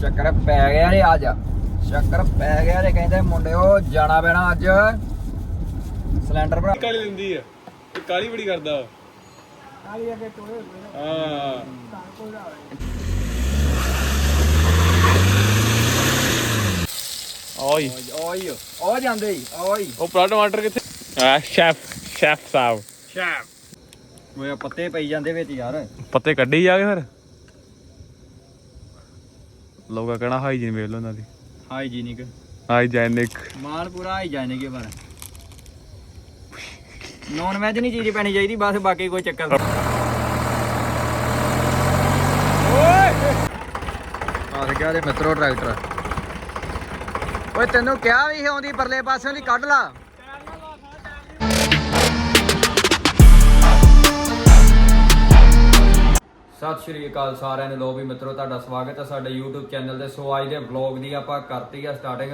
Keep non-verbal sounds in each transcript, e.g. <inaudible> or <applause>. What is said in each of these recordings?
ਚੱਕਰ ਪੈ ਗਿਆ ਰੇ ਅੱਜ। ਚੱਕਰ ਪੈ ਗਿਆ ਰੇ ਕਹਿੰਦੇ ਮੁੰਡਿਓ ਜਾਣਾ ਪੈਣਾ ਅੱਜ। ਸਿਲੰਡਰ ਭਰਾ ਕਾਲੀ ਲੈਂਦੀ ਆ। ਇਹ ਕਾਲੀ ਬੜੀ ਕਰਦਾ ਕਾਲੀ ਅੱਗੇ ਟੋਏ ਹਾਂ। ਓਏ। ਓਏ ਓ ਜਾਂਦੇ ਈ ਓਏ। ਉਹ ਪਰਾ ਟਮਾਟਰ ਕਿੱਥੇ? ਆ ਸ਼ੈਫ ਸ਼ੈਫ ਸਾਹਿਬ। ਸ਼ੈਫ ਓਏ ਪੱਤੇ ਪਈ ਜਾਂਦੇ ਵਿੱਚ ਯਾਰ। ਪੱਤੇ ਕੱਢੀ ਜਾਗੇ ਫਿਰ। ਲੋਕਾਂ ਕਹਿਣਾ ਹਾਈਜੀਨ ਵੇਖ ਲਓ ਇਹਨਾਂ ਦੀ। ਹਾਈਜੀਨਿਕ ਹਾਈਜੀਨਿਕ ਮਾਲ ਪੂਰਾ ਹਾਈਜੀਨਿਕ ਹੀ ਪਰ। ਨੌਨ ਵੈਜ ਨਹੀਂ ਚੀਜ਼ ਪੈਣੀ ਚਾਹੀਦੀ ਬਸ ਬਾਕੀ ਕੋਈ ਚੱਕਰ ਨਹੀਂ। ਆ ਗਿਆ ਦੇ ਮਿੱਤਰੋ ਟਰੈਕਟਰ। ਓਏ ਤੈਨੂੰ ਕਿਹਾ ਵੀ ਸੀ ਆਉਂਦੀ ਪਰਲੇ ਪਾਸਿਓਂ ਦੀ ਕੱਢ ਲਾ। ਸਤਿ ਸ਼੍ਰੀ ਅਕਾਲ ਸਾਰਿਆਂ ਨੂੰ। ਲੋ ਵੀ ਮਿੱਤਰੋ ਤੁਹਾਡਾ ਸਵਾਗਤ ਹੈ ਸਾਡੇ YouTube ਚੈਨਲ ਤੇ। ਸੋ ਅੱਜ ਦੇ ਵਲੌਗ ਦੀ ਆਪਾਂ ਕਰਤੀ ਆ ਸਟਾਰਟਿੰਗ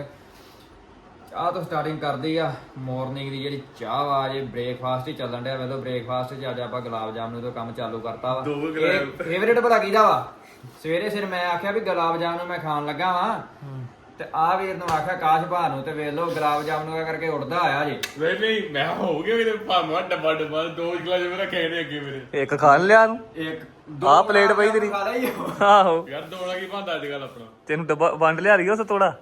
ਚਾਹ ਤੋਂ ਸਟਾਰਟਿੰਗ ਕਰਦੀ ਆ ਮਾਰਨਿੰਗ ਦੀ ਜਿਹੜੀ ਚਾਹ ਆ ਜੇ ਬ੍ਰੇਕਫਾਸਟ ਹੀ ਚੱਲਣ ਡਿਆ। ਵੇਲੋ ਬ੍ਰੇਕਫਾਸਟ 'ਚ ਅੱਜ ਆਪਾਂ ਗੁਲਾਬ ਜਾਮਨ ਤੋਂ ਕੰਮ ਚਾਲੂ ਕਰਤਾ ਵਾ। ਦੋ ਗੁਲਾਬ। ਫੇਵਰੇਟ ਭਲਾ ਕਿਹਦਾ ਵਾ? ਸਵੇਰੇ ਸਿਰ ਮੈਂ ਆਖਿਆ ਵੀ ਗੁਲਾਬ ਜਾਮਨ ਮੈਂ ਖਾਣ ਲੱਗਾ ਵਾਂ। ਤੇ ਆ ਵੀਰ ਨੂੰ ਆਖਿਆ ਕਾਸ਼ ਭਾ ਨੂੰ ਤੇ ਵੇਖ ਲਓ ਗੁਲਾਬ ਜਾਮਨ ਦਾ ਕਰਕੇ ਉੱਡਦਾ ਆਇਆ ਜੇ। ਵੇ ਨਹੀਂ ਮੈਂ ਹੋ ਗਿਆ ਮੇਰੇ ਭਾਵੇਂ ਡੱਬਾ ਡੱਬਾ ਦੋ ਕਿਲਾ ਜਿਹਾ ਰੱਖੇ ਨੇ ਅੱਗੇ ਮੇਰੇ। ਇੱਕ ਖਾ ਲਿਆ ਨੂੰ ਇੱਕ ਆਹ ਪਲੇਟ ਪਈ ਤੇਰੀ। ਖਾ ਲਈ ਓ। ਆਹੋ। ਯਾਰ ਦੋੜਾ ਕੀ ਬੰਦਾ ਅੱਜ ਕੱਲ ਆਪਣਾ? ਤੈਨੂੰ ਡੱਬਾ ਵੰਡ ਲਿਆ ਰਹੀ ਉਸ ਤੋੜਾ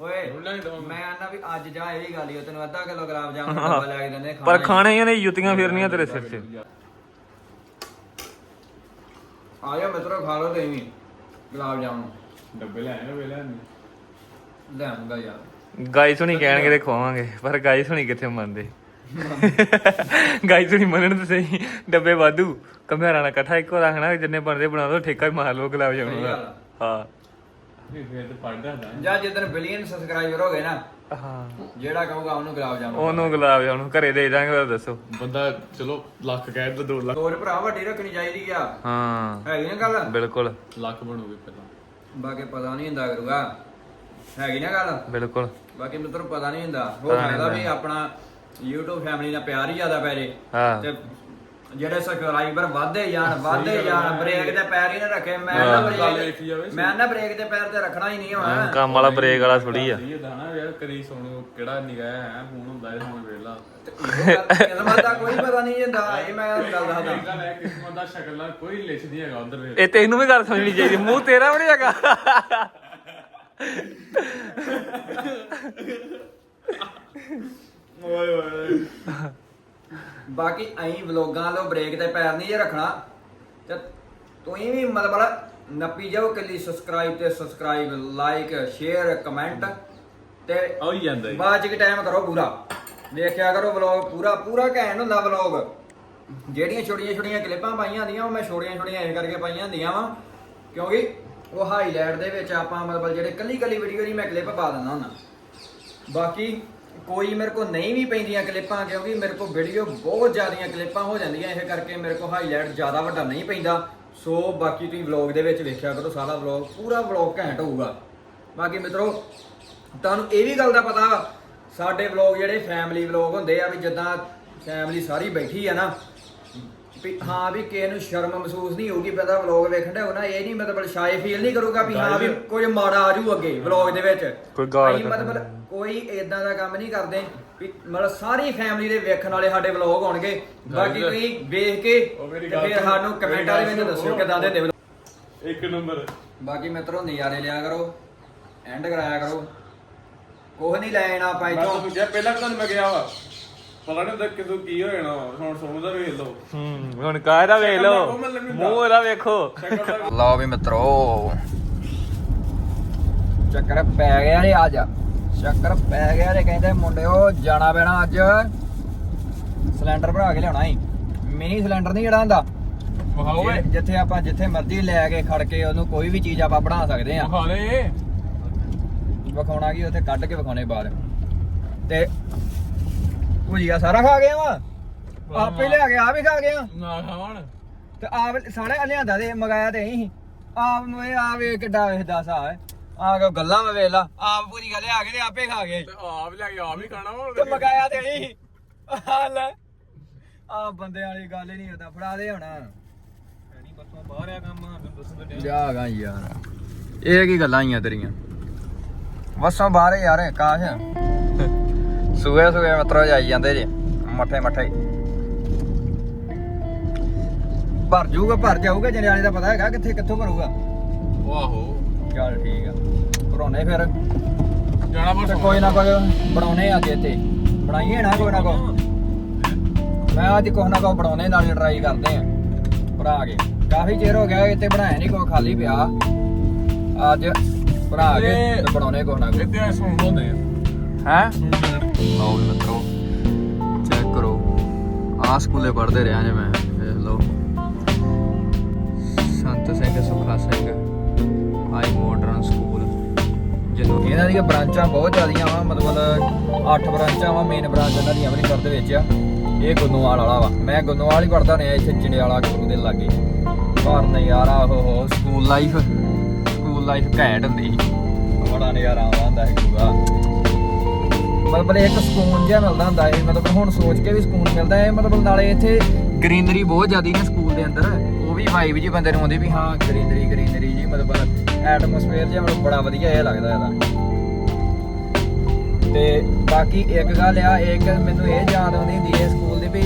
ਓਏ ਰੁੱਲਾ ਨਹੀਂ ਦਵਾਂ। ਮੈਂ ਆਨਾ ਵੀ ਅੱਜ ਜਾ ਇਹ ਗੱਲ ਹੀ ਤੈਨੂੰ ਅੱਧਾ ਕਿਲੋ ਗੁਲਾਬ ਜਾਮਨ ਦਾ ਡੱਬਾ ਲੈ ਕੇ ਦਿੰਦੇ ਪਰ ਖਾਣਾ ਖਾਣੇ ਹੀ ਉਹਨੇ ਜੁੱਤੀਆਂ ਫੇਰਨੀਆਂ ਤੇਰੇ ਸਿਰ 'ਚ ਆ ਜਾ ਮਿੱਤਰੋ ਖਾ ਲਓ ਤੁਸੀਂ ਵੀ ਗੁਲਾਬ ਜਾਮਨ ਡੱਬੇ ਲੈ ਆਏ ਵੇ ਲੈ ਆਏ ਲੈ ਆਉਂਗਾ ਯਾਰ। ਗਾਈ ਸੁਣੀ ਕਹਿਣਗੇ ਤੇ ਖਵਾਵਾਂਗੇ ਪਰ ਗਾਈ ਸੁਣੀ ਕਿੱਥੇ ਮੰਨਦੇ? ਗਾਈ ਸੁਣੀ ਮੰਨਣ ਤੇ ਸਹੀ। ਡੱਬੇ ਵਾਧੂ। ਕਮਿਆਰਾਂ ਨਾਲ ਇਕੱਠਾ ਇੱਕੋ ਰੱਖਣਾ ਜਿੰਨੇ ਬਣਦੇ ਬਣਾ ਦੋ ਠੇਕਾ ਹੀ ਮਾਰ ਲਓ ਗੁਲਾਬ ਜਾਮੁਨ ਸਹੀ ਦਾ। ਗੱਲ ਆ। ਹਾਂ। ਨਹੀਂ ਫੇਰ ਤੇ ਪੜਦਾ ਦਾ ਜਾਂ ਜਿੱਦਣ ਬਿਲੀਅਨ ਸਬਸਕ੍ਰਾਈਬਰ ਹੋ ਗਏ ਨਾ ਹਾਂ। ਜਿਹੜਾ ਕਹੂਗਾ ਉਹਨੂੰ ਗੁਲਾਬ ਜਾਮਨ ਉਹਨੂੰ ਗੁਲਾਬ ਜਾਮੁਨ ਘਰੇ ਦੇ ਉਹ ਦੱਸੋ। ਬੰਦਾ ਚਲੋ ਲੱਖ ਕਹਿ ਦੋ 2 ਲੱਖ। ਤੋਰ ਭਰਾ ਵੱਡੀ ਰੱਖਣੀ ਚਾਹੀਦੀ ਆ। ਹਾਂ। ਹੈਗੀ ਨਾ ਗੱਲ? ਬਿਲਕੁਲ। ਲੱਖ ਬਣੂਗੀ ਪਹਿਲਾਂ। ਬਾਕੀ ਪਤਾ ਨਹੀਂ ਹੁੰਦਾ ਕਰੂਗਾ। ਹੈਗੀ ਨਾ ਗੱਲ? ਬਿਲਕੁਲ। ਬਾਕੀ ਮਿੱਤਰੋ ਪਤਾ ਨਹੀਂ ਹੁੰਦਾ। ਹੋ ਸਕਦਾ ਵੀ। ਆਪਣਾ YouTube ਫੈਮਿਲੀ ਨਾਲ ਪਿਆਰ ਹੀ ਜ਼ਿਆਦਾ ਪੈ ਜੇ। ਹਾਂ। ਤੇ ਜਿਹੜੇ ਸਬਸਕ੍ਰਾਈਬਰ ਵਧਦੇ ਜਾਣ ਵਧਦੇ ਗੱਲ ਜਾਣ। ਬ੍ਰੇਕ ਤੇ ਪੈਰ ਹੀ ਨਾ ਰੱਖੇ। ਮੈਂ। ਨਾ ਬ੍ਰੇਕ ਮੈਂ ਨਾ ਬ੍ਰੇਕ ਤੇ ਪੈਰ ਤੇ ਰੱਖਣਾ ਹੀ ਨਹੀਂ ਹਾਂ, ਹੋਣਾ ਕੰਮ ਵਾਲਾ ਬ੍ਰੇਕ ਵਾਲਾ ਥੋੜੀ ਆ। ਇਹ ਦਾਣਾ ਯਾਰ ਕਦੀ ਸੋਣੋ ਕਿਹੜਾ ਨਿਗਾਹ ਹੈ ਫੋਨ ਹੁੰਦਾ ਹੈ ਹੁਣ ਵੇਲਾ ਕਿਸਮਤ ਦਾ ਕੋਈ ਪਤਾ ਨਹੀਂ ਹੁੰਦਾ। ਇਹ ਮੈਂ ਗੱਲ ਦੱਸਦਾ। ਗੱਲ ਹੈ ਕਿਸਮਤ ਦਾ ਸ਼ਕਲ ਨਾਲ ਕੋਈ ਲਿਖ ਨਹੀਂ ਹੈਗਾ ਉਧਰ ਇਹ ਤੈਨੂੰ ਵੀ ਗੱਲ ਸਮਝਣੀ ਚਾਹੀਦੀ। ਮੂੰਹ ਤੇਰਾ ਵੀ ਨਹੀਂ ਹੈਗਾ। ਓਏ ਓਏ ਬਾਕੀ ਐਂ ਵਲੋਗਾਂ ਲੋ ਬ੍ਰੇਕ ਤੇ ਪੈਰ ਨਹੀਂ ਜੇ ਰੱਖਣਾ। ਤੇ ਤੁਸੀਂ ਵੀ ਮਤਲਬ ਨੱਪੀ ਜਾਓ ਕੱਲੀ ਸਬਸਕ੍ਰਾਈਬ ਤੇ ਸਬਸਕ੍ਰਾਈਬ ਲਾਈਕ ਸ਼ੇਅਰ ਕਮੈਂਟ ਤੇ ਆ ਹੀ ਜਾਂਦਾ ਹੈ ਬਾਅਦ ਚ ਟਾਈਮ ਕਰੋ ਪੂਰਾ। ਵੇਖਿਆ ਕਰੋ ਵਲੌਗ ਪੂਰਾ ਪੂਰਾ ਘੈਂਟ ਹੁੰਦਾ ਵਲੌਗ। ਜਿਹੜੀਆਂ ਛੋਟੀਆਂ ਛੋਟੀਆਂ ਕਲਿੱਪਾਂ ਪਾਈਆਂ ਹੁੰਦੀਆਂ ਉਹ ਮੈਂ ਛੋਟੀਆਂ ਛੋਟੀਆਂ ਇਹ ਕਰਕੇ ਪਾਈਆਂ ਹੁੰਦੀਆਂ ਵਾ। ਕਿਉਂਕਿ ਉਹ ਹਾਈਲਾਈਟ ਦੇ ਵਿੱਚ ਆਪਾਂ ਮਤਲਬ ਜਿਹੜੇ ਕੱਲੀ ਕੱਲੀ ਵੀਡੀਓ ਦੀ ਮੈਂ ਕਲਿੱਪ ਪਾ ਦਿੰਦਾ ਹੁੰਦਾ। ਬਾਕੀ ਕੋਈ ਮੇਰੇ ਕੋ ਨਹੀਂ ਵੀ ਪੈਂਦੀਆਂ ਕਲਿੱਪਾਂ ਕਿਉਂਕਿ ਮੇਰੇ ਕੋ ਵੀਡੀਓ ਬਹੁਤ ਜ਼ਿਆਦੀਆਂ ਕਲਿੱਪਾਂ ਹੋ ਜਾਂਦੀਆਂ, ਇਹ ਕਰਕੇ ਮੇਰੇ ਕੋ ਹਾਈਲਾਈਟ ਜ਼ਿਆਦਾ ਵੱਡਾ ਨਹੀਂ ਪੈਂਦਾ। ਸੋ ਬਾਕੀ ਤੁਸੀਂ ਵਲੌਗ ਦੇ ਵਿੱਚ ਵੇਖਿਆ ਕਰੋ, ਸਾਰਾ ਵਲੌਗ ਪੂਰਾ ਵਲੌਗ ਘੈਂਟ ਹੋਊਗਾ। ਬਾਕੀ ਮਿੱਤਰੋ, ਤੁਹਾਨੂੰ ਇਹ ਵੀ ਗੱਲ ਦਾ ਪਤਾ ਵਾ ਸਾਡੇ ਵਲੌਗ ਜਿਹੜੇ ਫੈਮਿਲੀ ਵਲੌਗ ਹੁੰਦੇ ਆ ਵੀ ਜਿੱਦਾਂ ਫੈਮਿਲੀ ਸਾਰੀ ਬੈਠੀ ਆ ਨਾ ਵੀ ਹਾਂ ਵੀ ਕਿਸੇ ਨੂੰ ਸ਼ਰਮ ਮਹਿਸੂਸ ਨਹੀਂ ਹੋਊਗੀ ਪਤਾ ਵਲੌਗ ਵੇਖਣ ਦਾ ਨਾ ਇਹ ਨਹੀਂ ਮਤਲਬ ਸ਼ਾਇ ਫੀਲ ਨਹੀਂ ਕਰੂਗਾ ਵੀ ਹਾਂ ਵੀ ਕੋਈ ਮਾੜਾ ਆਜੂ ਅੱਗੇ ਵਲੌਗ ਦੇ ਵਿੱਚ। ਕੋਈ ਗਾਲ ਅਸੀਂ ਮਤਲਬ ਕੋਈ ਇਦਾਂ ਦਾ ਕੰਮ ਨਹੀਂ ਕਰਦੇ ਵੀ ਮਤਲਬ ਸਾਰੀ ਫੈਮਿਲੀ ਦੇ ਵੇਖਣ ਵਾਲੇ ਸਾਡੇ ਵਲੌਗ ਹੋਣਗੇ। ਬਾਕੀ। ਤੁਸੀਂ ਵੇਖ ਕੇ ਉਹ ਮੇਰੀ ਤੇ ਗੱਲ ਫਿਰ ਸੁਣ, ਸਾਨੂੰ ਮੇਰੀ ਕਮੈਂਟਾਂ ਦੇ ਗੱਲ ਵਿੱਚ ਦੱਸਿਓ ਕਿਦਾਂ ਦੇ ਨੇ ਇੱਕ ਨੰਬਰ ਬਾਕੀ ਮਿੱਤਰੋ ਨਜ਼ਾਰੇ ਲਿਆ ਕਰੋ ਐਂਡ ਕਰਾਇਆ ਕਰੋ। ਕੁਝ ਨਹੀਂ ਲੈਣਾ ਆਪਾਂ ਮੈਂ ਇੱਥੋਂ। ਤੁਹਾਨੂੰ ਕਿਹਾ ਪਹਿਲਾਂ ਵੀ ਤੁਹਾਨੂੰ ਮੈਂ ਗਿਆ ਵਾ ਪਤਾ ਨਹੀਂ ਹੁੰਦਾ ਕਿਦੋਂ ਕੀ ਹੋ ਜਾਣਾ ਵਾ। ਹੁਣ ਸੋਨੂੰ ਦਾ ਵੇਖ ਲਓ। ਹੂੰ ਹੁਣ ਕਾਹਦਾ ਵੇਖ ਲਓ? ਮੂੰਹ ਇਹਦਾ ਵੇਖੋ। ਲਓ ਵੀ ਮਿੱਤਰੋ। ਚੱਕਰ ਪੈ ਗਿਆ ਰੇ ਅੱਜ। ਚੱਕਰ ਪੈ ਗਿਆ ਰੇ ਕਹਿੰਦੇ ਮੁੰਡਿਓ ਜਾਣਾ ਪੈਣਾ ਅੱਜ। ਸਿਲੰਡਰ ਭਰਾ ਕੇ ਲਿਆਉਣਾ ਹੀ ਮਿਨੀ ਸਿਲੰਡਰ ਨਹੀਂ ਜਿਹੜਾ ਹੁੰਦਾ। ਵਿਖਾਓ ਓਏ। ਜਿ- ਜਿੱਥੇ ਆਪਾਂ ਜਿੱਥੇ ਮਰਜ਼ੀ ਲੈ ਕੇ ਖੜ ਕੇ ਉਹਨੂੰ ਕੋਈ ਵੀ ਚੀਜ਼ ਆਪਾਂ ਬਣਾ ਸਕਦੇ ਆ ਵਿਖਾ ਲੈ ਵਿਖਾਉਣਾ ਕੀ ਉੱਥੇ ਕੱਢ ਕੇ ਵਿਖਾਉਣੇ ਬਾਅਦ। ਤੇ ਭੁਜੀਆ ਸਾਰਾ ਖਾ ਗਿਆ ਵਾ? ਆਪੇ ਲਿਆ ਕੇ ਆ ਵੀ ਖਾ ਗਿਆ ਨਾ ਖਾਵਣ ਤੇ ਆਪ ਸਾਲੇ ਲਿਆਂਦਾ ਤੇ ਮਗਾਇਆ ਤੇ ਨਹੀਂ ਆਪ ਨੂੰ ਇਹ ਆ ਵੇ ਕਿੱਡਾ ਵੇਖਦਾ ਸਾ ਆ ਕੇ ਗੱਲਾਂ ਮੈਂ ਵੇਖ ਲਾ। ਆਪ ਪੂਰੀ ਗੱਲ ਆ ਕੇ ਤੇ ਆਪੇ ਖਾ ਗਏ। ਤੇ ਆਪ ਲੈ ਕੇ ਆਪ ਹੀ ਖਾਣਾ ਵਾ। ਤੇ ਮਗਾਇਆ ਤੇ ਨਹੀਂ ਆ ਲੈ। ਆ ਬੰਦੇ ਵਾਲੀ ਗੱਲ ਹੀ ਨਹੀਂ ਹੁੰਦਾ ਫੜਾ ਦੇ ਹੁਣ। ਨਹੀਂ ਬੱਤੋਂ ਬਾਹਰ ਆ ਕੰਮ ਤੁਹਾਨੂੰ ਦੱਸਣ ਦੇ ਜਾਗਾ ਯਾਰ। ਇਹ ਕੀ ਗੱਲਾਂ ਆਈਆਂ ਤੇਰੀਆਂ? ਵਸੋਂ ਬਾਹਰ ਯਾਰ ਕਾਸ਼। ਸੂਏ ਸੂਏ ਮਤਰੋ ਜਾਈ ਜਾਂਦੇ ਜੇ ਮੱਠੇ ਮੱਠੇ। ਭਰ ਜਾਊਗਾ ਭਰ ਜਾਊਗਾ ਜਨਿਆਲੇ ਦਾ ਪਤਾ ਹੈਗਾ ਕਿੱਥੇ ਕਿੱਥੋਂ ਭਰੂਗਾ। ਆਹੋ। ਚੱਲ ਠੀਕ ਆ ਭਰਾਉਣੇ ਫਿਰ। ਜਾਣਾ ਤੇ ਬਸ ਕੋਈ ਨਾ ਕੋਈ ਬਣਾਉਣੇ ਆ ਅੱਗੇ ਤੇ। ਬਣਾਈਏ ਨਾ ਕੋਈ ਨਾ ਕੋਈ। ਮੈਂ ਅੱਜ ਕੁਛ ਨਾ ਕੁਛ ਬਣਾਉਣੇ ਨਾਲ ਟਰਾਈ ਕਰਦੇ ਆ। ਭਰਾ ਕੇ। ਕਾਫੀ ਚਿਰ ਹੋ ਗਿਆ ਇੱਥੇ ਬਣਾਇਆ ਨਹੀਂ ਕੋਈ ਖਾਲੀ ਪਿਆ। ਅੱਜ ਭਰਾ ਕੇ ਬਣਾਉਣੇ ਕੁਛ ਨਾ ਕੁਛ। ਇੱਥੇ ਸੁਣ ਲੋਂਦੇ ਆ ਹੈ? ਲਓ ਵੀ ਮਿੱਤਰੋ ਚੈੱਕ ਕਰੋ। ਆ ਸਕੂਲੇ ਪੜ੍ਹਦੇ ਰਿਹਾ ਜੇ ਮੈਂ ਵੇਖ ਲਓ। Sant Singh, Sukha Singh high modern school ਜਿਹਨੂੰ ਇਹਨਾਂ ਦੀਆਂ ਬ੍ਰਾਂਚਾਂ ਬਹੁਤ ਜ਼ਿਆਦੀਆਂ ਵਾ, ਮਤਲਬ 8 ਬ੍ਰਾਂਚਾਂ ਵਾ ਮੇਨ ਬ੍ਰਾਂਚ ਇਹਨਾਂ ਦੀ ਅੰਮ੍ਰਿਤਸਰ ਦੇ ਵਿੱਚ ਆ। ਇਹ ਗੁੰਨੋਵਾਲ ਵਾਲਾ ਵਾ। ਮੈਂ ਗੁੰਨੋਵਾਲ ਹੀ ਪੜਦਾ ਰਿਹਾ ਇੱਥੇ ਚਿੜਿਆਲਾ ਗੁਰੂ ਦੇ ਲਾਗੇ। ਪਰ ਨਜ਼ਾਰਾ ਉਹ ਸਕੂਲ ਲਾਈਫ ਸਕੂਲ ਲਾਈਫ ਘੈਂਟ ਹੁੰਦੀ ਸੀ। ਬੜਾ ਨਜ਼ਾਰਾ ਆਉਂਦਾ ਹੁੰਦਾ ਹੈ ਗੁਰੂਆ। ਮਤਲਬ ਇੱਕ ਸਕੂਨ ਜਿਹਾ ਮਿਲਦਾ ਹੁੰਦਾ ਹੈ ਮਤਲਬ ਹੁਣ ਸੋਚ ਕੇ ਵੀ ਸਕੂਨ ਮਿਲਦਾ ਹੈ ਮਤਲਬ ਨਾਲੇ ਇੱਥੇ ਗ੍ਰੀਨਰੀ ਬਹੁਤ ਜ਼ਿਆਦੀ ਨੇ ਸਕੂਲ ਦੇ ਅੰਦਰ, ਉਹ ਵੀ ਵਾਈਬ ਜੀ ਬੰਦੇ ਨੂੰ ਆਉਂਦੀ ਵੀ ਹਾਂ, ਗ੍ਰੀਨਰੀ ਗ੍ਰੀਨਰੀ ਜੀ, ਮਤਲਬ ਐਟਮੋਸਫੇਅਰ ਜਿਹਾ ਮਤਲਬ ਬੜਾ ਵਧੀਆ ਇਹ ਲੱਗਦਾ ਇਹਦਾ। ਤੇ ਬਾਕੀ ਇੱਕ ਗੱਲ ਆ ਇੱਕ ਮੈਨੂੰ ਇਹ ਯਾਦ ਆਉਂਦੀ ਹੁੰਦੀ ਹੈ ਸਕੂਲ ਦੇ ਵੀ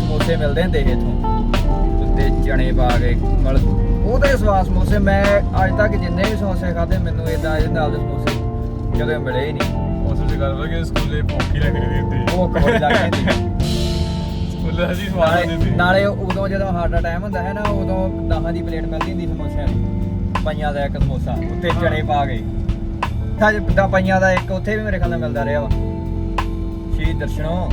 ਸਮੋਸੇ ਮਿਲਦੇ ਹੁੰਦੇ ਸੀ ਇੱਥੋਂ। ਤੇ ਚਣੇ ਪਾ ਕੇ, ਮਤਲਬ ਉਹਦੇ ਸਵਾਦ ਸਮੋਸੇ, ਮੈਂ ਅੱਜ ਤੱਕ ਜਿੰਨੇ ਵੀ ਸਮੋਸੇ ਖਾਦੇ ਮੈਨੂੰ ਇਦਾਂ ਇਹਦੇ ਨਾਲ ਦੇ ਸਮੋਸੇ ਕਦੇ ਮਿਲੇ ਹੀ ਨਹੀਂ। ਉਸ ਵਿੱਚ ਗੱਲ ਵਾ ਕਿ ਸਕੂਲੇ ਭੁੱਖ ਹੀ ਲੱਗ ਰਹੀ ਹੁੰਦੀ ਉਹ ਕਬੜੀ ਲੱਗਦੀ ਸੀ। ਸਕੂਲੇ ਅਸੀਂ ਸਵਾਦ ਨਾਲੇ ਦਿੰਦੇ ਸੀ। ਨਾਲੇ ਉਦੋਂ ਜਦੋਂ ਸਾਡਾ ਟਾਈਮ ਹੁੰਦਾ ਹੈ ਨਾ ਉਦੋਂ 10 ਦੀ ਪਲੇਟ ਮਿਲਦੀ ਹੁੰਦੀ ਸਮੋਸਿਆਂ ਦੀ। ਪੰਜਾਂ ਦਾ ਇੱਕ ਸਮੋਸਾ ਉੱਤੇ ਚਣੇ ਪਾ ਕੇ। ਤਾਂ ਜਿੱਦਾਂ ਪੰਜਾਂ ਦਾ ਇੱਕ ਉੱਥੇ ਵੀ ਮੇਰੇ ਖਿਆਲ ਨਾਲ ਮਿਲਦਾ ਰਿਹਾ ਵਾ। ਸ਼ਹੀਦ ਦਰਸ਼ਨੋਂ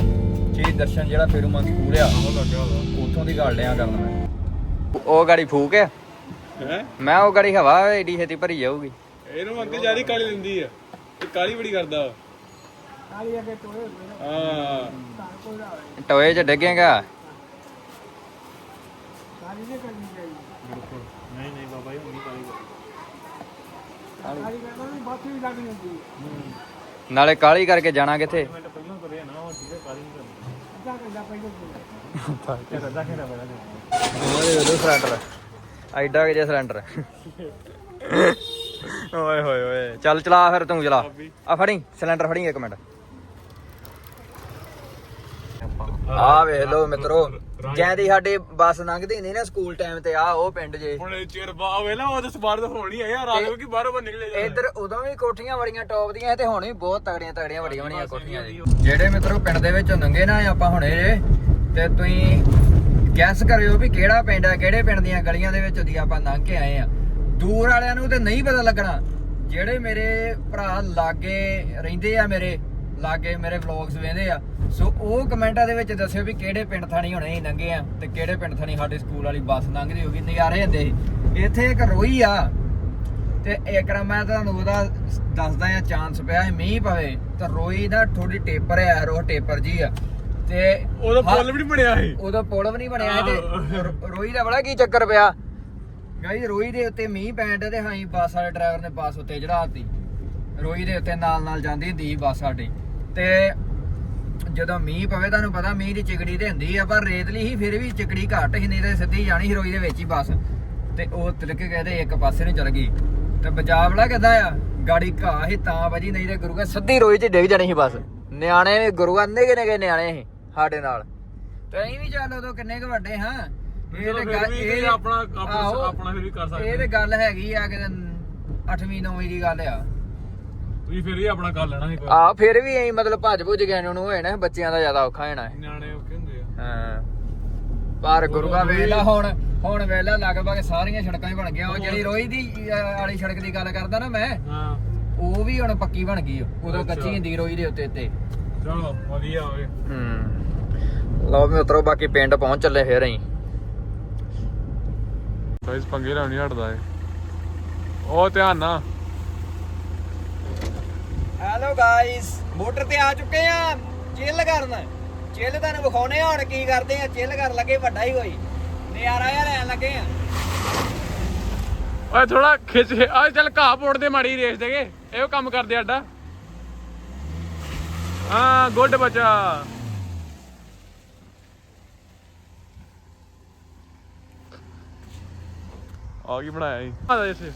ਸ਼ਹੀਦ ਦਰਸ਼ਨ ਜਿਹੜਾ ਫੇਰੂਮਨ ਸਕੂਲ ਆ ਬਹੁਤ ਲੱਗਿਆ ਹੋਦਾ ਉੱਥੋਂ ਦੀ ਗੱਲ ਲਿਆ ਕਰਨ ਮੈਂ। ਉਹ ਗਾੜੀ ਫੂਕ ਹੈ ਹੈ? ਮੈਂ ਉਹ ਗਾੜੀ ਹਵਾ ਏਡੀ ਛੇਤੀ ਭਰੀ ਜਾਊਗੀ। ਇਹਨੂੰ ਅੰਕਲ ਜਿਆਦੀ ਕਾਲੀ ਲੈਂਦੀ ਆ। ਇਹ ਕਾਲੀ ਬੜੀ ਕਰਦਾ ਵਾ। ਕਾਲੀ ਅਗੇ ਟੋਏ ਹਾਂ ਟੋਏ 'ਚ ਡਿੱਗੇਗਾ? ਨਹੀਂ ਨਹੀਂ ਬਾਬਾ ਇਹ ਨਹੀਂ ਕਾਲੀ ਨਾਲੇ ਕਾਲੀ ਕਰਕੇ ਜਾਣਾ ਕਿੱਥੇ? ਮਿੰਟ ਪਹਿਲਾਂ ਕਰਿਆ ਨਾ ਉਹ ਠੀਕ ਹੈ ਕਾਲੀ ਨਹੀਂ ਕਰਦਾ ਅੱਧਾ ਘੰਟਾ ਪਹਿਲਾਂ ਅੱਧਾ ਘੰਟਾ ਪਹਿਲਾਂ ਓਏ ਉਹਦੇ ਸਿਲੰਡਰ। ਐਡਾ ਕਿ ਜੇ ਸਿਲੰਡਰ। ਓਏ ਹੋਏ ਓਏ ਚੱਲ ਚਲਾ ਫਿਰ ਤੂੰ ਚਲਾ। ਆ ਫੜੀ ਸਿਲੰਡਰ ਫੜੀ ਇੱਕ ਮਿੰਟ। ਆ ਵੇਖ ਲਓ ਮਿੱਤਰੋ ਜੈਦੀ ਸਾਡੀ ਬੱਸ ਲੰਘਦੀ ਨਹੀਂ ਨਾ ਸਕੂਲ ਟਾਈਮ ਤੇ ਆ ਉਹ ਪਿੰਡ ਜੇ। ਹੁਣ ਚਿਰ ਬਾ ਵੇਲਾ ਉਹ ਤਾਂ ਸਵਾਰ ਤਾਂ ਹੋਣੀ ਆ ਯਾਰ ਰਾਤ ਕਿ ਬਾਹਰੋਂ ਬਾ ਨਿਕਲੇ ਜਾਣਾ ਇੱਧਰ ਉਦੋਂ ਵੀ ਕੋਠੀਆਂ ਬੜੀਆਂ ਟੌਪ ਦੀਆਂ ਤੇ ਹੁਣ ਵੀ ਬਹੁਤ ਤਗੜੀਆਂ ਤਗੜੀਆਂ ਵੱਡੀਆਂ ਵੱਡੀਆਂ ਕੋਠੀਆਂ ਜੀ। ਜਿਹੜੇ ਮਿੱਤਰੋ ਪਿੰਡ ਦੇ ਵਿੱਚੋਂ ਲੰਘੇ ਨਾ ਆਪਾਂ ਹੁਣੇ ਜੇ ਤੇ ਤੁਸੀਂ ਗੈਸ ਕਰਿਓ ਵੀ ਕਿਹੜਾ ਪਿੰਡ ਆ ਕਿਹੜੇ ਪਿੰਡ ਦੀਆਂ ਗਲੀਆਂ ਦੇ ਵਿੱਚੋਂ ਦੀ ਆਪਾਂ ਲੰਘ ਕੇ ਆਏ ਆ। ਦੂਰ ਵਾਲਿਆਂ ਨੂੰ ਤੇ ਨਹੀਂ ਪਤਾ ਲੱਗਣਾ। ਜਿਹੜੇ ਮੇਰੇ ਭਰਾ ਲਾਗੇ ਰਹਿੰਦੇ ਆ ਮੇਰੇ ਲਾਗੇ ਮੇਰੇ ਵਲੌਗਸ ਵੇਖਦੇ ਆ। ਸੋ ਉਹ ਕਮੈਂਟਾਂ ਦੇ ਵਿੱਚ ਦੱਸਿਓ ਵੀ ਕਿਹੜੇ ਪਿੰਡ ਥਾਣੀ ਹੁਣੇ ਹੀ ਲੰਘੇ ਆ ਤੇ ਕਿਹੜੇ ਪਿੰਡ ਥਾਣੀ ਸਾਡੇ ਸਕੂਲ ਵਾਲੀ ਬੱਸ ਲੰਘਦੀ ਹੋਗੀ ਨਜ਼ਾਰੇ ਹੁੰਦੇ। ਇੱਥੇ ਇੱਕ ਰੋਈ ਆ ਤੇ ਇੱਕ ਨਾ ਮੈਂ ਤੁਹਾਨੂੰ ਉਹਦਾ ਦੱਸਦਾ ਆ ਚਾਂਸ ਪਿਆ ਹੈ ਮੀਂਹ ਪਵੇ ਤਾਂ ਰੋਈ ਦਾ ਥੋੜੀ ਟੇਪਰ ਆ ਰੋਹ ਟੇਪਰ ਜੀ ਆ। ਤੇ ਉਹਦਾ ਪੁੱਲ ਵੀ ਨਹੀਂ ਬਣਿਆ ਸੀ। ਉਦੋਂ ਪੁਲ ਵੀ ਨਹੀਂ ਬਣਿਆ। ਤੇ ਰੋਈ ਦਾ ਬੜਾ ਕੀ ਚੱਕਰ ਪਿਆ। ਗਾਈ ਰੋਈ ਦੇ ਉੱਤੇ ਮੀਂਹ ਡਿਆ ਤੇ ਹਾਂ ਬੱਸ ਵਾਲੇ ਡਰਾਈਵਰ ਨੇ ਬੱਸ ਉੱਤੇ ਚੜਾਤੀ ਰੋਈ ਦੇ ਉੱਤੇ ਨਾਲ ਨਾਲ ਜਾਂਦੀ ਹੁੰਦੀ ਬੱਸ ਸਾਡੀ। ਤੇ ਜਦੋਂ ਮੀਂਹ ਪਵੇ ਤੁਹਾਨੂੰ ਪਤਾ ਮੀਂਹ ਦੀ ਚਿਕੜੀ ਤੇ ਹੁੰਦੀ ਆ ਪਰ ਰੇਤਲੀ ਹੀ ਫਿਰ ਵੀ ਚਿਕੜੀ ਘੱਟ ਹੀ ਨਹੀਂ ਤੇ ਸਿੱਧੀ ਜਾਣੀ ਸੀ ਰੋਈ ਦੇ ਵਿੱਚ ਹੀ ਬੱਸ। ਤੇ ਉਹ ਤਿਲਕ ਕਹਿੰਦੇ ਇੱਕ ਪਾਸੇ ਨੂੰ ਚਲ ਗਈ। ਤੇ ਪੰਜਾਬ ਵਾਲਾ ਕਹਿੰਦਾ ਆ? ਗਾੜੀ ਘਾਹ ਹੀ ਤਾਂ ਵਜੀ ਨਹੀਂ ਤੇ ਗੁਰੂਗਾ ਸਿੱਧੀ ਰੋਈ 'ਚ ਡਿੱਗ ਜਾਣੀ ਸੀ ਬੱਸ। ਨਿਆਣੇ ਵੀ ਗੁਰੂਗਾ ਨਿੱਕੇ ਨਿੱਕੇ ਨਿਆਣੇ ਸੀ ਸਾਡੇ ਨਾਲ। ਤੇ ਅਸੀਂ ਵੀ ਚੱਲ ਉਦੋਂ ਕਿੰਨੇ ਕੁ ਵੱਡੇ ਹਾਂ। ਇਹ ਤੇ ਗੱਲ ਇਹ ਇਹ ਆਪਣਾ ਆਪਣਾ ਫਿਰ ਵੀ ਕਰ ਇਹ ਸਕਦੇ ਤੇ ਗੱਲ ਹੈਗੀ ਆ ਕਿ 8ਵੀਂ 9ਵੀਂ ਦੀ ਗੱਲ ਆ। ਤੁਸੀਂ ਫਿਰ ਵੀ ਆਪਣਾ ਕਰ ਲੈਣਾ ਸੀ ਕੋਈ ਆ ਫਿਰ ਵੀ ਐਂ ਮਤਲਬ ਭੱਜ ਭੁੱਜ ਗਏ ਨੂੰ ਹੋਏ ਨਾ ਬੱਚਿਆਂ ਦਾ ਜ਼ਿਆਦਾ ਔਖਾ ਹੋਣਾ। ਹੈ ਨਿਆਣੇ ਉਹ ਕਹਿੰਦੇ ਆ। ਹਾਂ। ਪਰ ਗੁਰੂਗਾ ਵੇਲਾ ਹੁਣ ਹੁਣ ਵੇਲਾ ਲਗਭਗ ਸਾਰੀਆਂ ਸੜਕਾਂ ਹੀ ਬਣ ਗਈਆਂ। ਉਹ ਜਿਹੜੀ ਰੋਈ ਦੀ ਅਹ, ਵਾਲੀ ਸੜਕ ਦੀ ਗੱਲ ਕਰਦਾ ਨਾ ਮੈਂ ਹਾਂ। ਉਹ ਵੀ ਹੁਣ ਪੱਕੀ ਬਣ ਗਈ ਓ। ਉਦੋਂ ਅੱਛਾ। ਕੱਚੀ ਹੁੰਦੀ ਰੋਈ ਦੇ ਉੱਤੇ ਉੱਤੇ ਚਲੋ ਵਧੀਆ ਹੋਵੇ। ਹੂੰ। ਲਓ ਮਿੱਤਰੋ ਬਾਕੀ ਪਿੰਡ ਪਹੁੰਚ ਚੱਲੇ ਫੇਰ ਅਸੀਂ। ਗਾਇਸ ਪੰਗੇ ਲਾਉਣੀ ਹਟਦਾ ਏ। ਉਹ ਧਿਆਨ ਨਾ ਹੈਲੋ ਗਾਇਸ ਮੋਟਰ ਤੇ ਆ ਚੁੱਕੇ ਆ। ਚਿੱਲ ਕਰਨ। ਚਿੱਲ ਤੁਹਾਨੂੰ ਵਿਖਾਉਣੇ ਹੁਣ ਕੀ ਕਰਦੇ ਆ। ਚਿੱਲ ਕਰਨ ਲੱਗੇ, ਵੱਡਾ ਹੀ ਕੋਈ ਨਜ਼ਾਰਾ ਯਾਰ ਲੈਣ ਲੱਗੇ ਆ। ਓਏ ਥੋੜਾ ਖਿੱਚ ਆ ਚੱਲ ਘਾਹ ਪੋੜ ਦੇ ਮਾੜੀ ਰੇਸ ਦੇਗੇ ਇਹੋ ਕੰਮ ਕਰਦੇ ਆਡਾ ਹਾਂ, ਗੁੱਡ ਬੱਚਾ। ਆ ਕੀ ਬਣਾਇਆ ਜੀ ਆ ਜਾ ਇੱਥੇ।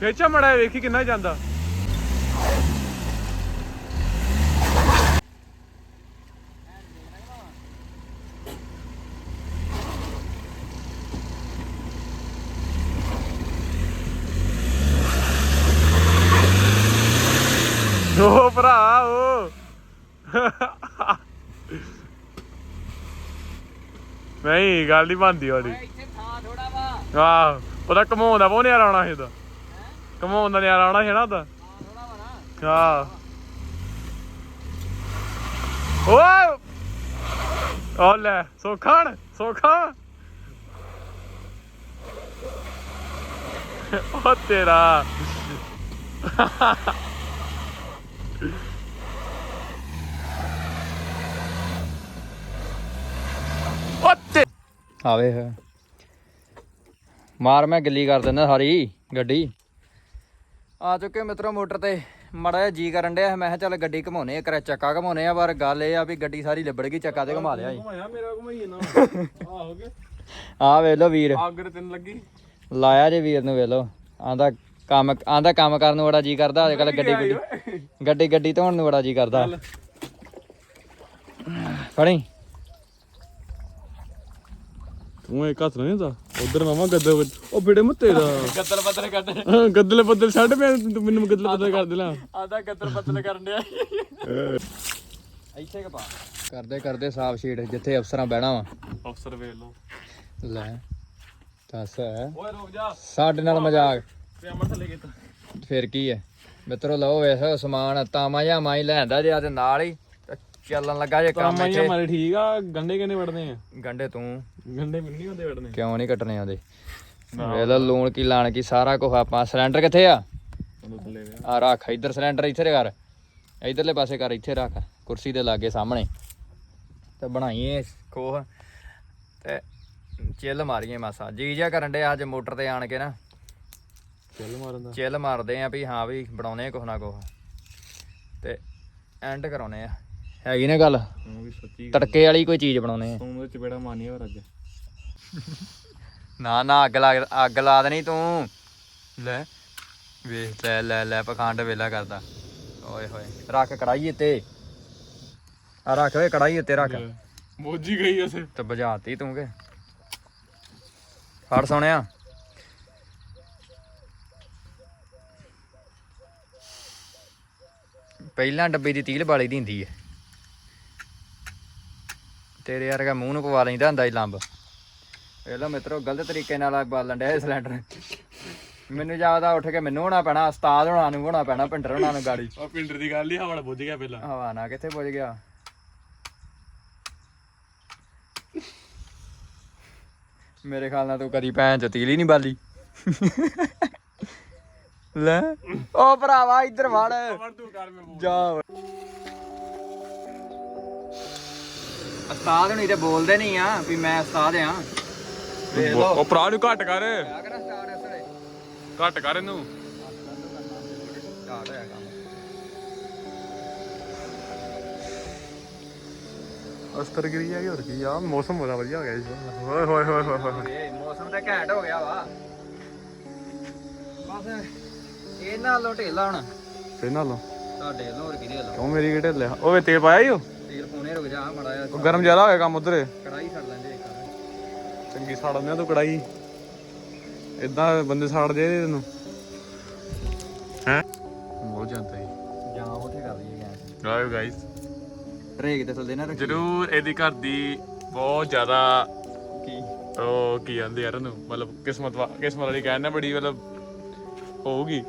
ਖੇਚਾ ਮੜਾ ਵੇਖੀ ਕਿੰਨਾ ਜਾਂਦਾ। ਨਹੀਂ ਗੱਲ ਨਹੀਂ ਬੰਦੀ ਵਾਲੀ ਇੱਥੇ ਥਾਂ ਥੋੜਾ ਵਾ। ਆਹ ਉਹਦਾ ਕਮਾਉਂਦਾ ਬਹੁਤ ਨਿਆਰਾ ਆਉਣਾ ਸੀ ਉਹਦਾ। ਨਿਆਰਾ ਆਉਣਾ ਸੀ ਨਾ ਉਹਦਾ। ਥੋੜਾ ਵਾ ਨਾ। ਆਹ। ਓਏ! ਓ ਲੈ ਸੋਖਣ ਸੋਖਾ। ਓ ਤੇਰਾ ਓ ਤੇ ਆਵੇ ਹੈ। ਮਾਰ ਮੈਂ ਗਿੱਲੀ ਕਰ ਦਿੰਦਾ ਸਾਰੀ ਗੱਡੀ। ਆ ਚੁੱਕੇ ਮਿੱਤਰੋ ਮੋਟਰ ਤੇ। ਮੜਾ ਜਿਹਾ ਜੀ ਕਰਨ ਡਿਆ ਮੈਂ ਕਿਹਾ ਚੱਲ ਗੱਡੀ ਘਮਾਉਨੇ ਆ ਕਰੇ ਚੱਕਾ ਘਮਾਉਨੇ ਆ ਪਰ ਗੱਲ ਇਹ ਆ ਵੀ ਗੱਡੀ ਸਾਰੀ ਲਿਬੜ ਗਈ ਚੱਕਾ ਤੇ ਘਮਾ ਲਿਆ ਜੀ ਘੁਮਾਇਆ ਮੇਰਾ ਘੁਮਾਈ ਨਾ <laughs> ਆ ਵੇਖ ਲਓ ਵੀਰ। ਅੱਗ ਤੇ ਤੈਨੂੰ ਲੱਗੀ। ਲਾਇਆ ਜੇ ਵੀਰ ਨੂੰ ਵੇਖ ਲਓ। ਆਂਦਾ ਕੰਮ ਆਂਦਾ ਕੰਮ ਕਰਨ ਨੂੰ ਬੜਾ ਜੀ ਕਰਦਾ ਅੱਜ ਕੱਲ ਗੱਡੀ ਗੁੱਡੀ ਗੱਡੀ ਗੱਡੀ ਧੋਣ ਨੂੰ ਬੜਾ ਜੀ ਕਰਦਾ। ਫੜੀ। ਤੂੰ ਇੱਕ ਹੱਥ ਨਹੀਂ ਹੁੰਦਾ ਉਧਰ ਮਾਮਾ ਵਿੱਚ। ਉਹ ਬੇੜੇ ਮੁੱਤੇ ਦਾ। ਗੱਦਲ ਬੱਦਲ ਕੱਢ। ਹਾਂ, ਗੱਦਲੇ ਬੱਦਲ ਛੱਡ ਮੈਂ ਤੂੰ ਮੈਨੂੰ ਗੱਦਲੇ ਬੱਦਲ ਕਰ ਦੇਲਾ ਆਂਦਾ ਗੱਦਲ ਬੱਦਲ ਕਰਨ ਡਿਆ। ਇੱਥੇ ਕਪਾ ਕਰਦੇ ਕਰਦੇ ਸਾਫ਼ ਸ਼ੀਟ ਜਿੱਥੇ ਅਫਸਰਾਂ ਬਹਿਣਾ ਵਾ। ਅਫਸਰ ਵੇਖ ਲਓ। ਲੈ ਦੱਸ। ਓਏ ਰੁਕ ਜਾ। ਸਾਡੇ ਨਾਲ ਮਜ਼ਾਕ। ਤੇ ਅਮਰ ਥੱਲੇ ਕੀਤਾ। ਫਿਰ ਕੀ ਹੈ? ਮਿੱਤਰੋ ਲਓ ਵੇਖ ਸਮਾਨ ਤਾਮਾ ਜਾਂ ਮਾਈ ਲੈਂਦਾ ਜੇ ਤੇ ਨਾਲ ਹੀ। ਚੱਲਣ ਲੱਗਾ ਜੇ ਕੰਮ ਕੰਮ ਇੱਥੇ। ਮਾਰੇ ਠੀਕ ਆ ਗੰਡੇ ਕਿੰਨੇ ਵੜਨੇ ਆ? ਗੰਡੇ ਤੂੰ। ਗੰਡੇ ਮੈਨੂੰ ਨਹੀਂ ਹੁੰਦੇ ਵੜਨੇ ਕਿਉਂ ਨਹੀਂ ਕੱਟਣੇ ਆਉਂਦੇ? ਵੇਖ ਲੈ ਲੂਣ ਕੀ ਲਾਣ ਕੀ ਸਾਰਾ ਕੁਝ ਆਪਾਂ ਸਿਲੰਡਰ ਕਿੱਥੇ ਆ? ਉਹਨੂੰ ਥੱਲੇ ਵੇ। ਆ ਰੱਖ ਇੱਧਰ ਸਿਲੰਡਰ ਇੱਥੇ ਕਰ। ਇਧਰਲੇ ਪਾਸੇ ਕਰ ਇੱਥੇ ਰੱਖ। ਕੁਰਸੀ ਦੇ ਲਾਗੇ ਸਾਹਮਣੇ। ਤੇ ਬਣਾਈਏ ਖੋਹ। ਤੇ ਚਿੱਲ ਮਾਰੀਏ ਮਾਸਾ। ਜੀ ਜਿਆ ਕਰਨ ਦੇ ਅੱਜ ਮੋਟਰ ਤੇ ਆਣ ਕੇ ਨਾ। ਚੱਲ ਮਾਰਨ ਦਾ। ਚਿੱਲ ਮਾਰਦੇ ਆ ਵੀ ਹਾਂ ਵੀ ਬਣਾਉਨੇ ਕੁਛ ਨਾ ਕੁਛ। ਤੇ ਐਂਡ ਕਰਾਉਨੇ ਆ। ਹੈਗੀ ਨਾ ਗੱਲ। ਉਹ ਵੀ ਸੱਚੀ ਤੜਕੇ ਵਾਲੀ ਕੋਈ ਚੀਜ਼ ਬਣਾਉਨੇ ਆ। ਤੂੰ ਉਹਦੇ ਚ ਬੇੜਾ ਮਾਨੀ ਪਰ ਅੱਜ। ਨਾ ਨਾ ਅੱਗ ਲਾ ਅੱਗ ਲਾ ਦੇਣੀ ਤੂੰ। ਲੈ ਵੇਖ ਲੈ ਲੈ ਲੈ ਪਖੰਡ ਵੇਲਾ ਕਰਦਾ। ਓਏ ਹੋਏ ਰੱਖ ਕੜਾਈ ਉੱਤੇ। ਆ ਰੱਖ ਓਏ ਕੜਾਈ ਉੱਤੇ ਰੱਖ। ਮੋਜੀ ਗਈ ਅਸੇ ਤੇ ਬੁਝਾਤੀ ਤੂੰ ਕੇ। ਫੜ ਸੋਣਿਆ ਪਹਿਲਾਂ ਡੱਬੇ ਦੀ ਤੀਲ ਬਾਲੀ ਦੀ ਹੁੰਦੀ ਹੈ ਤੇਰੇ ਵਰਗਾ ਮੂੰਹ ਨੂੰ ਪਵਾ ਲੈਂਦਾ ਹੁੰਦਾ ਹੀ ਲੰਬ। ਇਹ ਲੋ ਮਿੱਤਰੋ ਗਲਤ ਤਰੀਕੇ ਨਾਲ ਬਾਲਣ ਡਿਆ ਇਹ ਸਿਲੰਡਰ। ਮੈਨੂੰ ਜ਼ਿਆਦਾ ਉੱਠ ਕੇ ਮੈਨੂੰ ਹੋਣਾ ਪੈਣਾ ਉਸਤਾਦ ਹੋਣਾ ਨੂੰ ਹੋਣਾ ਪੈਣਾ ਪਿੰਡਰ ਹੋਣਾ ਨੂੰ ਗਾੜੀ। ਆ ਪਿੰਡਰ ਦੀ ਗੱਲ ਹੀ ਹਵਾੜਾ ਬੁੱਝ ਗਿਆ ਪਹਿਲਾਂ। ਹਵਾ ਨਾ ਕਿੱਥੇ ਪੁੱਜ ਗਿਆ? ਮੇਰੇ ਖਿਆਲ ਨਾਲ ਤੂੰ ਕਦੀ ਭੈਣ ਚ ਤੀਲੀ ਨਹੀਂ ਬਾਲੀ। ਲੈ ਓ ਭਰਾਵਾ ਇੱਧਰ ਵੜ। ਜਾ। ਉਸਤਾਦ ਨਹੀਂ ਤੇ ਬੋਲਦੇ ਨਹੀਂ ਆ ਵੀ ਮੈਂ ਉਸਤਾਦ ਆ। ਵੇਖ ਉਹ ਭਰਾ ਨੂੰ ਘੱਟ ਕਰ। ਆ ਕਿਹੜਾ ਸਟਾਰਟ ਇਸ ਵੇਲੇ? ਘੱਟ ਕਰ ਇਹਨੂੰ। ਸਟਾਰਟ ਹੋਇਆ ਕੰਮ। ਅਸਤਰ ਗਿਰੀ ਆ ਹੋਰ ਕੀ ਆ? ਮੌਸਮ ਬੜਾ ਵਧੀਆ ਹੋ ਗਿਆ ਇਸ ਵਾਰ ਓਏ ਹੋਏ ਹੋਏ ਹੋਏ ਹੋਏ ਇਹ ਮੌਸਮ ਤਾਂ ਘੈਂਟ ਹੋ ਗਿਆ ਵਾ। ਬਸ ਇਹ ਨਾਲ ਲੋ ਢੇਲਾ ਹੁਣ। ਤੇ ਨਾਲ? ਤੁਹਾਡੇ ਲੋਰ ਕਿਹਦੇ ਲੋ ਕਿਉਂ ਮੇਰੀ ਕਿਹੜੇ ਲਿਆ ਓਏ ਤੇਲ ਪਾਇਆ ਈ ਉਹ ਤੇਲ ਪੋਣੇ ਰੁਕ ਜਾ ਮੜਾ ਉਹ ਗਰਮ ਜ਼ਿਆਦਾ ਹੋਇਆ ਕੰਮ ਉਧਰ। ਕੜਾਈ ਛੱਡ ਲੈਂਦੇ ਇੱਕ ਚੰਗੀ ਸਾੜਦੇ ਆ ਤੂੰ ਕੜਾਈ ਇਦਾਂ ਬੰਦੇ ਸਾੜਦੇ ਆ ਤੈਨੂੰ ਹੈ? ਬਹੁਤ ਜਾਂਦਾ ਹੀ ਜਾਂ ਉੱਥੇ ਕਰ ਲਈਏ ਗੈਸ। ਗਾਇਓ ਗਾਇਸ ਰੇਗ ਤੇ ਥੱਲੇ ਨਾ ਰੱਖੀ। ਜਰੂਰ ਇਹਦੀ ਘਰ ਦੀ ਬਹੁਤ ਜ਼ਿਆਦਾ ਕੀ? ਉਹ ਕੀ ਕਹਿੰਦੇ ਯਾਰ ਇਹਨੂੰ? ਮਤਲਬ ਕਿਸਮਤ ਵਾ ਕਿਸਮਤ ਵਾਲੀ ਕਹਿੰਦੇ ਬੜੀ ਮਤਲਬ ਹੋਊਗੀ।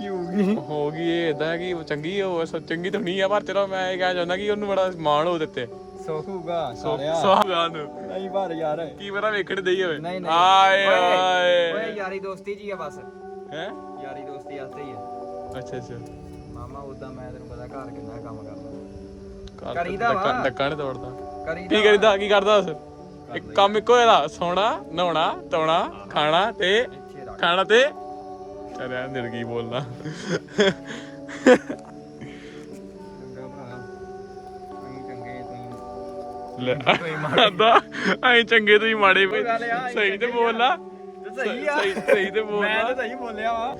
ਕੀ ਹੋ ਗਈ ਹੋਊਗੀ ਇਹ ਇਦਾਂ ਕਿ ਉਹ ਚੰਗੀ ਸੋ ਚੰਗੀ ਤਾਂ ਨਹੀਂ ਆ ਪਰ ਚਲੋ ਮੈਂ ਇਹ ਕਹਿਣਾ ਚਾਹੁੰਦਾ ਕਿ ਉਹਨੂੰ ਬੜਾ ਮਾਣ ਹੋ ਦਿੱਤੇ। ਸੋਖੂਗਾ ਸਾਲਿਆ। ਸੁਹਾਗਾ ਨੂੰ ਨਹੀਂ ਪਰ ਯਾਰ। ਕੀ ਪਤਾ ਵੇਖਣ ਦੇਈ ਹੋਵੇ। ਨਹੀਂ ਨਹੀਂ। ਆਏ ਓਏ, ਆਏ। ਓਏ ਯਾਰੀ ਦੋਸਤੀ ਜੀ ਆ ਬਸ। ਹੈ? ਯਾਰੀ ਦੋਸਤੀ ਆਸਤੇ ਹੀ ਆ। ਅੱਛਾ ਅੱਛਾ। ਮਾਮਾ ਉਦਾਂ ਮੈਂ ਤੈਨੂੰ ਪਤਾ ਘਰ ਕਿੰਨਾ ਕੰਮ ਕਰਦਾ। ਕਰੀਦਾ ਵਾ। ਤੋੜਦਾ ਕਰੀ ਕੀ ਕਰੀਦਾ ਕੀ ਕਰਦਾ ਦੱਸ? ਇੱਕ ਕੰਮ ਇੱਕੋ ਇਹਦਾ ਸੌਣਾ ਨਹਾਉਣਾ ਧੋਣਾ ਖਾਣਾ ਤੇ ਇੱਥੇ ਰੱਖ। ਖਾਣਾ ਤੇ ਕੀ ਬੋਲਣਾ। ਚੰਗਾ ਭਰਾ। ਅਸੀਂ ਚੰਗੇ ਤੁਸੀਂ। ਲੈ ਆਦਾ ਐ ਚੰਗੇ ਤੁਸੀਂ ਮਾੜੇ ਵੀ। ਗੱਲ ਆ, ਅਸੀਂ ਸਹੀ ਤੇ ਚੰਗੇ ਬੋਲ ਲਾ ਸਹੀ ਆ। ਸਹੀ ਸਹੀ ਤੇ ਬੋਲ ਮੈਂ ਤਾਂ ਸਹੀ ਬੋਲਿਆ ਵਾ।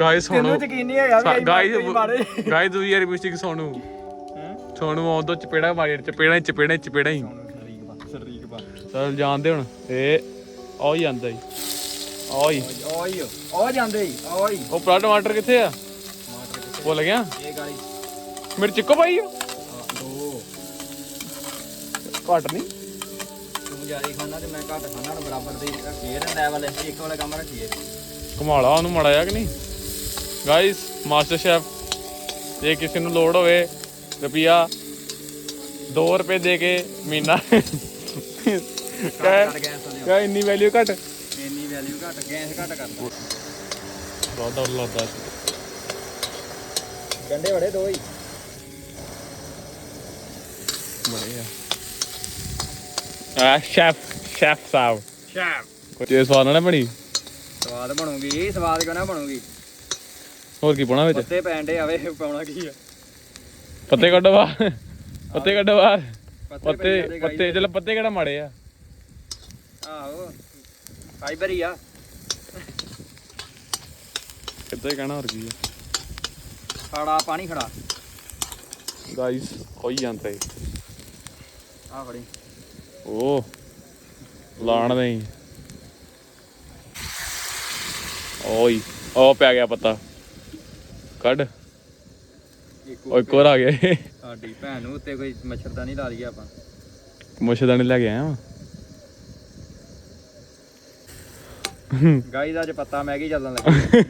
ਗਾਇਸ ਤੈਨੂੰ ਸੋਨੂ ਯਕੀਨ ਨਹੀਂ ਹੈਗਾ ਵੀ ਗਾਇਸ ਅਸੀਂ ਮਾਰੇ ਗਾਇਸ ਦੂਜੀ ਵਾਰੀ ਮਿਸਟੇਕ ਸੋਨੂ। ਸੋਨੂ ਆਉਂਦੋ ਚਪੇੜਾ ਮਾਰੀ ਚਪੇੜਾ ਹੀ ਚਪੇੜਾ ਹੀ ਚਪੇੜਾ ਹੀ। ਸਰੀਕ ਬਾ ਚਲ ਜਾਣਦੇ ਹੁਣ ਇਹ ਆ ਹੀ ਜਾਂਦਾ ਹੀ ਹੀ ਓਏ ਓ ਜਾਂਦੇ ਹੀ ਓਏ। ਉਹ ਪਰਾ ਟਮਾਟਰ ਕਿੱਥੇ ਆ? ਭੁੱਲ ਗਿਆ। ਇਹ ਗਾਲੀ। ਮੇਰੇ ਚਿੱਕੋ ਪਾਈ ਆ। ਦੋ। ਘਟ ਨਹੀਂ। ਤੂੰ ਜ਼ਿਆਦਾ ਖਾਣਾ ਤੇ ਮੈਂ ਘੱਟ ਖਾਣਾ ਨੂੰ ਬਰਾਬਰ ਦੇ ਰੱਖੀਏ ਲੈਵਲ ਇੱਕ ਵਾਲਾ ਕੰਮ ਰੱਖੀਏ। ਕਮਾਲਾ ਉਹਨੂੰ ਮੜਾ ਕਿ ਨਹੀਂ? ਗਾਇਸ ਮਾਸਟਰ ਸ਼ੈਫ ਜੇ ਕਿਸੇ ਨੂੰ ਲੋੜ ਹੋਵੇ ਰੁਪਿਆ 2 ਰੁਪਏ ਦੇ ਕੇ ਮਹੀਨਾ। ਕਹ ਇੰਨੀ ਵੈਲਿਊ ਘਟ। ਵੈਲਿਊ ਘੱਟ ਗੈਸ ਘੱਟ ਕਰ ਦੋ ਬਹੁਤ ਡਰ ਲੱਗਦਾ। ਗੰਡੇ ਬੜੇ ਦੋ ਹੀ। ਬੜੇ ਆ। ਆ ਸ਼ੈਫ ਸ਼ੈਫ ਸਾਹਿਬ। ਸ਼ੈਫ ਕੋਈ ਸਵਾਦ ਨਾ ਬਣੀ? ਸਵਾਦ ਬਣੂਗੀ ਸਵਾਦ ਕਿਉਂ ਨਾ ਬਣੂਗੀ। ਹੋਰ ਕੀ ਪਾਉਣਾ ਵਿੱਚ? ਪੱਤੇ ਪੈਂਡੇ ਆਵੇ ਪਾਉਣਾ ਕੀ ਆ? ਪੱਤੇ ਕੱਢੋ ਬਾਹਰ। ਪੱਤੇ ਕੱਢੋ ਬਾਹਰ। ਪੱਤੇ ਪੱਤੇ ਚਲ ਪੱਤੇ ਕਿਹੜਾ ਮਾੜੇ ਆ? ਆਹੋ। ਫਾਈਬਰ ਹੀ ਆ। ਕਿੱਦਾਂ ਹੀ ਕਹਿਣਾ ਹੋਰ ਕੀ ਆ। ਖੜਾ ਪਾਣੀ ਖੜਾ। ਗਾਇਸ ਹੋਈ ਜਾਂਦਾ। ਏ ਆ ਫੜੀ। ਓ ਲਾਣ ਨਹੀਂ ਓਏ ਉਹ ਪੈ ਗਿਆ ਪੱਤਾ। ਕੱਢ। ਓਏ ਕੋਰ ਆ ਗਿਆ। ਸਾਡੀ ਭੈਣ ਨੂੰ ਉੱਤੇ ਕੋਈ ਮੱਛਰਦਾਨੀ ਲਾ ਲਈ ਆਪਾਂ। ਮੁੱਛਦਾਨੀ ਲੈ ਕੇ ਆਇਆ ਵਾਂ। ਗਾਈ ਦਾ ਅੱਜ ਪੱਤਾ ਮੈਗੀ ਚੱਲਣ ਲੱਗੀ।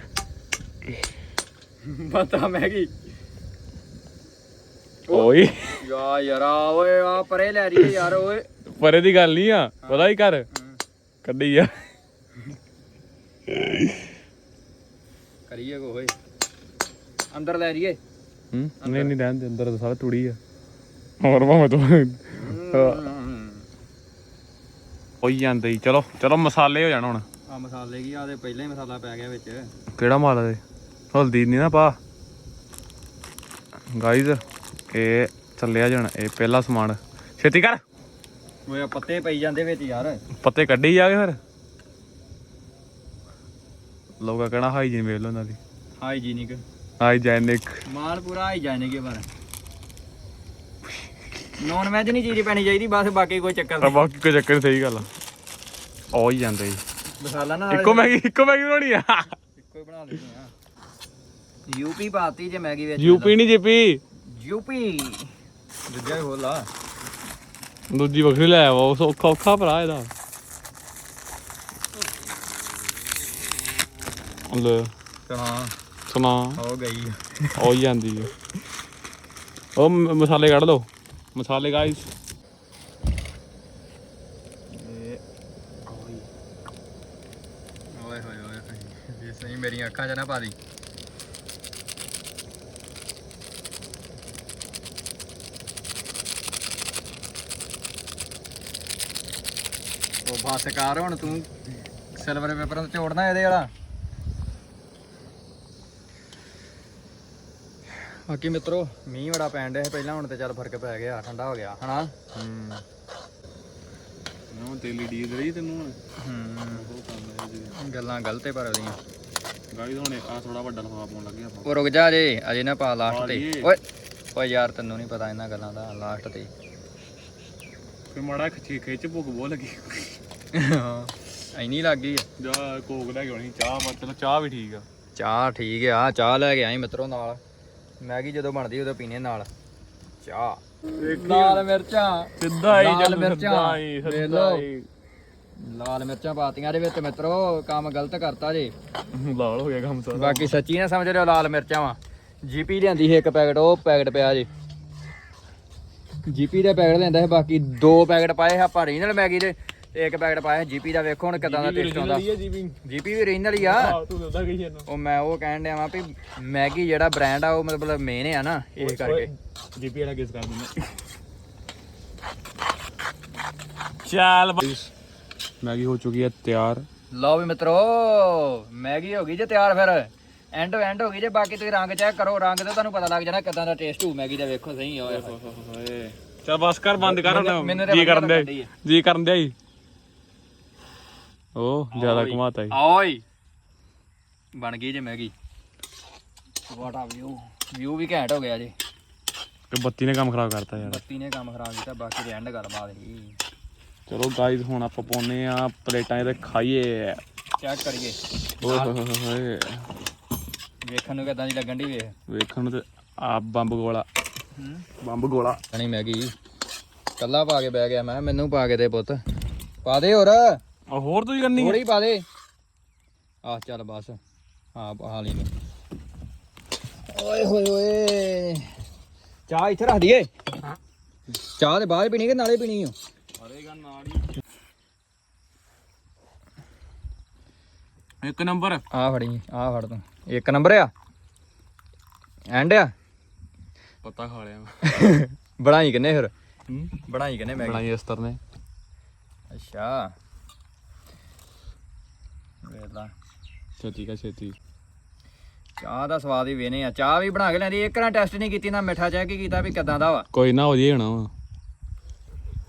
<laughs> ਪੱਤਾ ਮੈਗੀ। ਓਏ। ਯਾ ਯਾਰਾ ਓਏ ਆ ਪਰੇ ਲੈ ਰਹੀ ਯਾਰ ਓਏ। ਪਰੇ ਦੀ ਗੱਲ ਨਹੀਂ ਆ ਪਤਾ ਹੀ ਕਰ। ਕੱਢੀ ਆ। ਕਰੀਏ ਕੋ ਓਏ। ਅੰਦਰ ਲੈ ਰਹੀਏ ਹੂੰ ਨਹੀਂ ਨਹੀਂ ਰਹਿਣ ਦੇ ਅੰਦਰ ਤਾਂ ਸਾਰਾ ਤੂੜੀ ਆ। ਹੋਰ ਭਾਵੇਂ ਤੂੰ। ਹੋਈ ਜਾਂਦੇ ਚਲੋ ਚਲੋ ਮਸਾਲੇ ਹੋ ਜਾਣ ਹੁਣ। ਆ ਮਸਾਲੇ ਕੀ ਆ ਤੇ ਪਹਿਲਾਂ ਹੀ ਮਸਾਲਾ ਪੈ ਗਿਆ ਵਿੱਚ। ਕਿਹੜਾ ਮਾਲ ਦੇ ਹਲਦੀ ਨਹੀਂ ਨਾ ਪਾ। ਗਾਈਜ਼ ਇਹ ਚੱਲਿਆ ਜਾਣ ਇਹ ਪਹਿਲਾ ਸਮਾਨ। ਛੇਤੀ ਕਰ। ਓਏ ਪੱਤੇ ਪਈ ਜਾਂਦੇ ਵਿੱਚ ਯਾਰ। ਪੱਤੇ ਕੱਢੀ ਜਾਗੇ ਫਿਰ। ਲੋਕਾਂ ਕਹਿਣਾ ਹਾਈਜੀਨ ਵੇਖ ਲਓ ਇਹਨਾਂ ਦੀ। ਹਾਈਜੀਨਿਕ ਹਾਈਜੀਨਿਕ ਮਾਲ ਪੂਰਾ ਹਾਈਜੀਨਿਕ ਹੈ ਪਰ। ਨੌਨ ਵੈਜ ਨਹੀਂ ਚੀਜ਼ ਪੈਣੀ ਚਾਹੀਦੀ ਬਸ ਬਾਕੀ ਕੋਈ ਚੱਕਰ ਨਹੀਂ ਬਾਕੀ ਕੋਈ ਚੱਕਰ ਨੀ, ਸਹੀ ਗੱਲ ਆ। ਆ ਹੀ ਜਾਂਦੇ ਜੀ। ਮਸਾਲਾ ਨਾ ਇੱਕੋ ਮੈਗੀ ਇੱਕੋ ਮੈਗੀ ਬਣਾਉਣੀ ਆ? ਇੱਕੋ ਹੀ ਬਣਾ ਲੈਣੀ ਆ। ਯੂਪੀ ਪਾਤੀ ਜੇ ਮੈਗੀ ਵਿੱਚ। ਯੂਪੀ ਨਹੀਂ ਜੀਪੀ। ਯੂਪੀ। ਦੂਜਾ ਹੀ ਹੋਲਾ ਦੂਜੀ ਵੱਖਰੀ ਲੈ ਆਵਾ ਉਹ ਔਖਾ ਔਖਾ ਭਰਾ ਇਹਦਾ। ਲੈ। ਤਾਂ ਸੁਣਾ। ਹੋ ਗਈ। ਆ ਹੀ ਜਾਂਦੀ ਹੈ ਉਹ ਮ- ਮਸਾਲੇ ਕੱਢ ਲਓ। ਮਸਾਲੇ ਗਾਇਸ ਓਏ ਹੋਏ ਓਏ ਹੋਏ ਇਹ ਸਹੀ ਮੇਰੀਆਂ ਅੱਖਾਂ 'ਚ ਨਾ ਪਾ ਦੀ। ਉਹ ਬਸ ਕਰ ਹੁਣ ਤੂੰ ਸਿਲਵਰ ਪੇਪਰਾਂ ਤੇ ਝੋੜਨਾ ਇਹਦੇ ਵਾਲਾ। ਬਾਕੀ ਮਿੱਤਰੋ ਮੀਂਹ ਬੜਾ ਪੈਣ ਡਿਆ ਸੀ ਪਹਿਲਾਂ ਹੁਣ ਤੇ ਚੱਲ ਫ਼ਰਕ ਪੈ ਗਿਆ ਠੰਡਾ ਹੋ ਗਿਆ ਹਨਾ? ਨੋ ਤੇਲੀ ਡੀਜ਼ ਰਹੀ ਤੈਨੂੰ ਹੂੰ। ਗੱਲਾਂ ਗਲਤ ਹੈ ਪਰ ਉਹਦੀਆਂ ਗਾਇਸ ਹੁਣ ਆ ਥੋੜਾ ਵੱਡਾ ਲਫਾਫਾ ਪਾਉਣ ਲੱਗੇ ਆਪਾਂ। ਉਹ ਰੁਕ ਜਾ ਜੇ ਅਜੇ ਨਾ ਪਾ ਲਾਸਟ ਤੇ। ਓਏ ਓਏ ਯਾਰ ਤੈਨੂੰ ਨਹੀਂ ਪਤਾ ਇਹਨਾਂ ਗੱਲਾਂ ਦਾ ਲਾਸਟ ਤੇ। ਫਿਰ ਮਾੜਾ ਖਿੱਚ ਖਿੱਚ ਭੁੱਖ ਬਹੁਤ ਲੱਗੀ। ਐਨੀ ਲੱਗ ਗਈ ਆ। ਜਾ ਕੋਕ ਲੈ ਕੇ ਆਉਣੀ ਚਾਹ ਵੀ ਠੀਕ ਆ। ਚਾਹ ਠੀਕ ਆ ਚਾਹ ਲੈ ਕੇ ਆਈ ਮਿੱਤਰੋ ਨਾਲ। ਮੈਗੀ ਜਦੋਂ ਬਣਦੀ ਉਦੋਂ ਪੀਨੇ ਨਾਲ। ਚਾਹ। ਲਾਲ ਮਿਰਚਾਂ। ਸਿੱਧਾ ਲਾਲ ਮਿਰਚਾਂ। ਵੇਖ ਲਓ। ਲਾਲ ਮਿਰਚਾਂ ਪਾਤੀਆਂ ਦੇ ਵਿੱਚ ਮਿੱਤਰੋ ਕੰਮ ਗਲਤ ਕਰਤਾ ਜੇ। ਲਾਲ ਹੋ ਗਿਆ ਕੰਮ ਸਾਰਾ। ਬਾਕੀ ਸੱਚੀ ਨਾ ਸਮਝ ਲਿਓ ਲਾਲ ਮਿਰਚਾਂ ਵਾ। ਜੀਪੀ ਲਿਆਂਦੀ ਸੀ ਇੱਕ ਪੈਕਟ ਉਹ ਪੈਕਟ ਪਿਆ ਜੇ। ਜੀਪੀ ਦਾ ਪੈਕਟ ਲੈਂਦਾ ਸੀ ਬਾਕੀ ਦੋ ਪੈਕਟ ਪਾਏ ਆਪਾਂ ਰੀਨਲ ਮੈਗੀ ਦੇ ਤੇ ਇੱਕ ਪੈਕਟ ਪਾਇਆ ਜੀਪੀ ਦਾ ਵੇਖੋ ਹੁਣ ਕਿਦਾਂ ਦਾ ਟੇਸਟ ਆਉਂਦਾ। ਜੀਪੀ। ਵੀ ਰੀਨਲ ਹੀ ਆ। ਉਹ ਮੈਂ ਉਹ ਕਹਿਣ ਡਿਆ ਵਾਂ ਵੀ ਮੈਗੀ ਜਿਹੜਾ ਬ੍ਰਾਂਡ ਆ ਉਹ ਮਤਲਬ ਮੇਨ ਆ ਨਾ ਇਹ ਕਰਕੇ। ਜੀਪੀ ਵਾਲਾ ਕਿਸ ਕਰ ਦਿੰਦਾ। ਚੱਲ ਮੈਗੀ ਹੋ ਚੁੱਕੀ ਹੈ ਤਿਆਰ। ਲਓ ਵੀ ਮਿੱਤਰੋ ਮੈਗੀ ਹੋ ਗਈ ਜੇ ਤਿਆਰ ਫਿਰ। ਐਂਡ ਐਂਡ ਹੋ ਗਈ ਜੇ ਬਾਕੀ ਤੁਸੀਂ ਰੰਗ ਚੈੱਕ ਕਰੋ। ਰੰਗ ਤੇ ਤੁਹਾਨੂੰ ਪਤਾ ਲੱਗ ਜਾਣਾ ਕਿਦਾਂ ਦਾ ਟੇਸਟ ਹੋਊ ਮੈਗੀ ਦਾ ਵੇਖੋ ਸਹੀ ਹੋਇਆ ਚੱਲ ਬਸ ਕਰ ਬੰਦ ਕਰ ਮੈਨੂੰ- ਹੁਣ। ਮੈਨੂੰ ਤਾਂ ਜੀ ਕਰਨ ਦੇ। ਜੀ ਕਰਨ ਦੇ ਆਈ। ਉਹ ਜ਼ਿਆਦਾ ਘੁਮਾਤਾ ਹੀ ਓਏ। ਬਣ ਗਈ ਜੇ Maggi. What a view view ਵੀ ਘੈਂਟ ਹੋ ਗਿਆ ਜੀ। ਤੇ ਬੱਤੀ ਨੇ ਕੰਮ ਖਰਾਬ ਕਰਤਾ ਯਾਰ। ਬੱਤੀ ਨੇ ਕੰਮ ਖਰਾਬ ਕੀਤਾ ਬਾਕੀ ਦੇ ਐਂਡ ਗੱਲਬਾਤ ਹੀ ਚਲੋ ਗਾਈਜ਼ ਹੁਣ ਆਪਾਂ ਪਾਉਨੇ ਆ ਪਲੇਟਾਂ ਤੇ ਖਾਈਏ ਚੈੱਕ ਕਰੀਏ ਓਏ ਹੋਏ ਹੋਏ ਹੋਏ ਵੇਖਣ ਨੂੰ ਕਿਦਾਂ ਦੀ ਲੱਗਣ ਦੀ ਵੇਖ ਵੇਖਣ ਨੂੰ ਤੇ ਆ ਬੰਬ ਗੋਲਾ ਹੂੰ ਬੰਬ ਗੋਲਾ ਨਹੀਂ ਮੈਗੀ ਕੱਲਾ ਪਾ ਕੇ ਬਹਿ ਗਿਆ ਮੈਂ ਕਿਹਾ ਮੈਨੂੰ ਪਾ ਕੇ ਦੇ ਪੁੱਤ ਪਾ ਦੇ ਹੋਰ ਆ ਹੋਰ ਤੁਸੀਂ ਕਰਨੀ ਥੋੜੀ ਪਾ ਦੇ ਆ ਚੱਲ ਬਸ ਹਾਂ ਪਾ ਲਈ ਨੇ ਓਏ ਹੋਏ ਓਏ ਚਾਹ ਇੱਥੇ ਰੱਖ ਦਈਏ ਚਾਹ ਦੇ ਬਾਅਦ ਪੀਣੀ ਕਿ ਨਾਲੇ ਪੀਣੀ ਓ ਅਰੇਗਾ ਨਾਲ ਹੀ ਇੱਕ ਨੰਬਰ। ਆ ਫੜੀ ਆ ਫੜ ਤੂੰ। ਇੱਕ ਨੰਬਰ ਆ? ਐਂਡ ਆ? ਪਤਾ ਖਾ ਲਿਆ ਮੈਂ। ਬਣਾਈ ਕਿੰਨੇ ਫਿਰ? ਬਣਾਈ ਕਿੰਨੇ ਮੈਗੀ ਬਣਾਈ ਅਸਤਰ ਨੇ ਅੱਛਾ। ਵੇਲਾ ਛੇਤੀ ਕਾ ਛੇਤੀ। ਚਾਹ ਦਾ ਸਵਾਦ ਹੀ ਵੇਨੇ ਆ। ਚਾਹ ਵੀ ਬਣਾ ਕੇ ਲੈਂਦੀ ਇੱਕ ਨਾ ਟੈਸਟ ਨਹੀਂ ਕੀਤੀ ਨਾ ਮਿੱਠਾ। ਚੈੱਕ ਕੀਤਾ ਵੀ ਕਿਦਾਂ ਦਾ ਵਾ? ਕੋਈ ਨਾ ਹੋ ਜੇ ਹੋਣਾ ਵਾ।